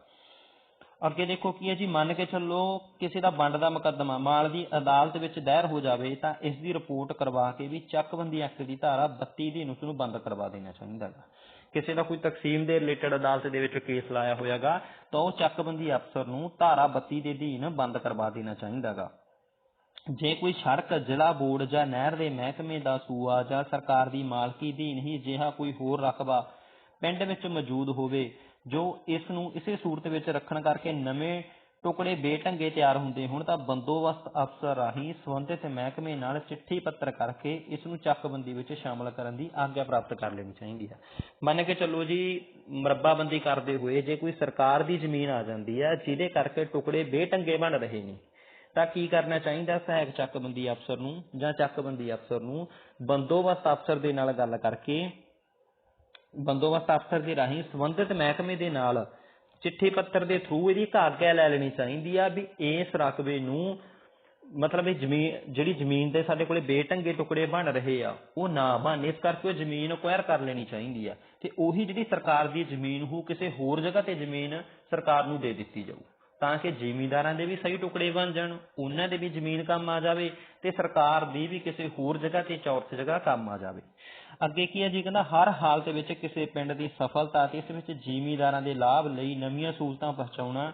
ਅੱਗੇ ਦੇਖੋ ਕੀ ਹੈ ਜੀ, ਮੰਨ ਕੇ ਚੱਲੋ ਕਿਸੇ ਦਾ ਵੰਡ ਦਾ ਮੁਕੱਦਮਾ ਮਾਲ ਦੀ ਅਦਾਲਤ ਵਿੱਚ ਦਾਇਰ ਹੋ ਜਾਵੇ ਤਾਂ ਇਸ ਦੀ ਰਿਪੋਰਟ ਕਰਵਾ ਕੇ ਵੀ ਚੱਕਬੰਦੀ ਐਕਟ ਦੀ ਧਾਰਾ 32 ਦੀ ਉਸ ਨੂੰ ਬੰਦ ਕਰਵਾ ਦੇਣਾ ਚਾਹੀਦਾ ਹੈ ਕਿਸੇ ਦਾ ਕੋਈ ਤਕਸੀਮ ਦੇ ਰਿਲੇਟਡ ਅਦਾਲਤ ਦੇ ਵਿੱਚ ਕੇਸ ਲਾਇਆ ਹੋਇਆਗਾ ਤਾਂ ਉਹ ਚੱਕਬੰਦੀ ਅਫਸਰ ਨੂੰ ਧਾਰਾ 32 ਦੇ ਅਧੀਨ ਬੰਦ ਕਰਵਾ ਦੇਣਾ ਚਾਹੀਦਾ ਚਾਹੀਦਾਗਾ। ਜੇ ਕੋਈ ਸੜਕ, ਜ਼ਿਲ੍ਹਾ ਬੋਰਡ ਜਾਂ ਨਹਿਰ ਦੇ ਮਹਿਕਮੇ ਦਾ ਸੂਆ ਜਾਂ ਸਰਕਾਰ ਦੀ ਮਾਲਕੀ ਅਧੀਨ ਹੀ ਅਜਿਹਾ ਕੋਈ ਹੋਰ ਰਕਬਾ ਪਿੰਡ ਵਿੱਚ ਮੌਜੂਦ ਹੋਵੇ, ਜੋ ਇਸ ਨੂੰ ਇਸੇ ਸੂਰਤ ਵਿੱਚ ਰੱਖਣ ਕਰਕੇ ਨਵੇਂ ਟੁਕੜੇ ਬੇਢੰਗੇ ਤਿਆਰ ਹੁੰਦੇ ਹੁਣ, ਤਾਂ ਬੰਦੋਬਸਤ ਅਫਸਰ ਰਾਹੀਂ ਸੰਬੰਧਿਤ ਮਹਿਕਮੇ ਨਾਲ ਚਿੱਠੀ ਪੱਤਰ ਕਰਕੇ ਇਸ ਨੂੰ ਚੱਕਬੰਦੀ ਵਿੱਚ ਸ਼ਾਮਲ ਕਰਨ ਦੀ ਆਗਿਆ ਪ੍ਰਾਪਤ ਕਰ ਲੈਣੀ ਚਾਹੀਦੀ ਹੈ। ਮੰਨ ਕੇ ਚੱਲੋ ਜੀ, ਮਰੱਬਾਬੰਦੀ ਕਰਦੇ ਹੋਏ ਜੇ ਕੋਈ ਸਰਕਾਰ ਦੀ ਜ਼ਮੀਨ ਆ ਜਾਂਦੀ ਹੈ, ਜਿਹਦੇ ਕਰਕੇ ਟੁਕੜੇ ਬੇਢੰਗੇ ਬਣ ਰਹੇ ਨੇ ਤਾਂ ਕੀ ਕਰਨਾ ਚਾਹੀਦਾ? ਸਹਾਇਕ ਚੱਕਬੰਦੀ ਅਫਸਰ ਨੂੰ ਜਾਂ ਚੱਕਬੰਦੀ ਅਫਸਰ ਨੂੰ ਬੰਦੋਬਸਤ ਅਫਸਰ ਦੇ ਨਾਲ ਗੱਲ ਕਰਕੇ, ਬੰਦੋਬਸਤ ਅਫਸਰ ਦੇ ਰਾਹੀਂ ਸੰਬੰਧਿਤ ਮਹਿਕਮੇ ਦੇ ਨਾਲ ਚਿੱਠੀ ਪੱਤਰ ਦੇ ਥਰੂ ਇਹਦੀ ਆਗਿਆ ਲੈ ਲੈਣੀ ਚਾਹੀਦੀ ਆ ਵੀ ਇਸ ਰਕਬੇ ਨੂੰ, ਮਤਲਬ ਇਹ ਜ਼ਮੀਨ ਜਿਹੜੀ ਜ਼ਮੀਨ ਦੇ ਸਾਡੇ ਕੋਲੇ ਬੇਟੰਗੇ ਟੁਕੜੇ ਬਣ ਰਹੇ ਆ, ਉਹ ਨਾ ਬਣ, ਇਸ ਕਰਕੇ ਉਹ ਜ਼ਮੀਨ ਅਕਵਾਇਰ ਕਰ ਲੈਣੀ ਚਾਹੀਦੀ ਆ ਤੇ ਉਹੀ ਜਿਹੜੀ ਸਰਕਾਰ ਦੀ ਜ਼ਮੀਨ ਹੋ ਕਿਸੇ ਹੋਰ ਜਗ੍ਹਾ ਤੇ ਜ਼ਮੀਨ ਸਰਕਾਰ ਨੂੰ ਦੇ ਦਿੱਤੀ ਜਾਊ। ਤਾਂ ਕਿ ਜ਼ਿਮੀਂਦਾਰਾਂ ਦੇ ਵੀ ਸਹੀ ਟੁਕੜੇ ਬਣ ਜਾਣ, ਉਹਨਾਂ ਦੇ ਵੀ ਜ਼ਮੀਨ ਕੰਮ ਆ ਜਾਵੇ ਤੇ ਸਰਕਾਰ ਦੀ ਵੀ ਕਿਸੇ ਹੋਰ ਜਗ੍ਹਾ ਤੇ ਚੌਰਸ ਜਗ੍ਹਾ ਕੰਮ ਆ ਜਾਵੇ। ਅੱਗੇ ਕੀ ਹੈ ਜੀ, ਕਹਿੰਦਾ ਹਰ ਹਾਲਤ ਵਿੱਚ ਕਿਸੇ ਪਿੰਡ ਦੀ ਸਫਲਤਾ ਤੇ ਇਸ ਵਿੱਚ ਜ਼ਿਮੀਂਦਾਰਾਂ ਦੇ ਲਾਭ ਲਈ ਨਵੀਆਂ ਸਹੂਲਤਾਂ ਪਹੁੰਚਾਉਣਾ,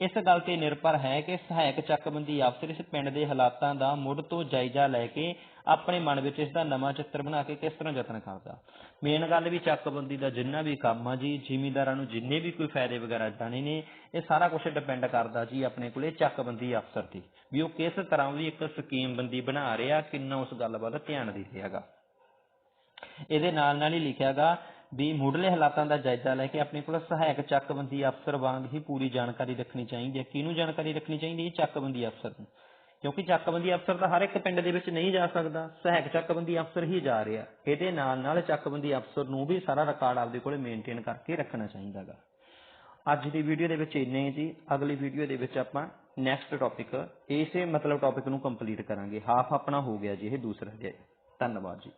ਇਸ ਗੱਲ ਤੇ ਨਿਰਭਰ ਹੈ ਕਿ ਸਹਾਇਕ ਚੱਕਬੰਦੀ ਅਫਸਰ ਇਸ ਪਿੰਡ ਦੇ ਹਾਲਾਤਾਂ ਦਾ ਮੁੱਢ ਤੋਂ ਜਾਇਜ਼ਾ ਲੈ ਕੇ ਆਪਣੇ ਮਨ ਵਿੱਚ ਇਸ ਦਾ ਨਵਾਂ ਚਿੱਤਰ ਬਣਾ ਕੇ ਕਿਸ ਤਰ੍ਹਾਂ ਯਤਨ ਕਰਦਾ। ਮੇਨ ਗੱਲ ਵੀ ਚੱਕਬੰਦੀ ਦਾ ਜਿੰਨਾ ਵੀ ਕੰਮ ਆ ਜੀ, ਜ਼ਿਮੀਂਦਾਰਾਂ ਨੂੰ ਜਿੰਨੇ ਵੀ ਕੋਈ ਫਾਇਦੇ ਵਗੈਰਾ ਜਾਣੇ ਨੇ, ਇਹ ਸਾਰਾ ਕੁਝ ਡਿਪੈਂਡ ਕਰਦਾ ਜੀ ਆਪਣੇ ਕੋਲੇ ਚੱਕਬੰਦੀ ਅਫਸਰ ਤੇ। ਵੀ ਉਹ ਕਿਸ ਤਰ੍ਹਾਂ ਦੀ ਇੱਕ ਸਕੀਮ ਬੰਦੀ ਬਣਾ ਰਿਹਾ, ਕਿੰਨਾ ਉਸ ਗੱਲ ਵੱਲ ਧਿਆਨ ਦੇ ਰਿਹਾਗਾ ਇਹਦੇ ਨਾਲ ਨਾਲ ਹੀ ਲਿਖਿਆਗਾ ਵੀ ਮੁੱਢਲੇ ਹਾਲਾਤਾਂ ਦਾ ਜਾਇਜ਼ਾ ਲੈ ਕੇ ਆਪਣੇ ਕੋਲ ਸਹਾਇਕ ਚੱਕਬੰਦੀ ਅਫਸਰ ਵਾਂਗ ਹੀ ਪੂਰੀ ਜਾਣਕਾਰੀ ਰੱਖਣੀ ਚਾਹੀਦੀ ਹੈ। ਕਿਹਨੂੰ ਜਾਣਕਾਰੀ ਰੱਖਣੀ ਚਾਹੀਦੀ ਹੈ ਚੱਕਬੰਦੀ ਅਫਸਰ ਨੂੰ? ਕਿਉਂਕਿ ਚੱਕਬੰਦੀ ਅਫਸਰ ਤਾਂ ਹਰ ਇੱਕ ਪਿੰਡ ਦੇ ਵਿੱਚ ਨਹੀਂ ਜਾ ਸਕਦਾ, ਸਹਾਇਕ ਚੱਕਬੰਦੀ ਅਫਸਰ ਹੀ ਜਾ ਰਿਹਾ। ਇਹਦੇ ਨਾਲ ਨਾਲ ਚੱਕਬੰਦੀ ਅਫਸਰ ਨੂੰ ਵੀ ਸਾਰਾ ਰਿਕਾਰਡ ਆਪਦੇ ਕੋਲੇ ਮੇਨਟੇਨ ਕਰਕੇ ਰੱਖਣਾ ਚਾਹੀਦਾਗਾ ਅੱਜ ਦੀ ਵੀਡੀਓ ਦੇ ਵਿੱਚ ਇੰਨੇ ਹੀ ਜੀ। ਅਗਲੀ ਵੀਡੀਓ ਦੇ ਵਿੱਚ ਆਪਾਂ ਨੈਕਸਟ ਟੌਪਿਕ ਇਸੇ ਮਤਲਬ ਟੌਪਿਕ ਨੂੰ ਕੰਪਲੀਟ ਕਰਾਂਗੇ। ਹਾਫ ਆਪਣਾ ਹੋ ਗਿਆ ਜੀ, ਇਹ ਦੂਸਰਾ ਅਧਿਆਇ। ਧੰਨਵਾਦ ਜੀ।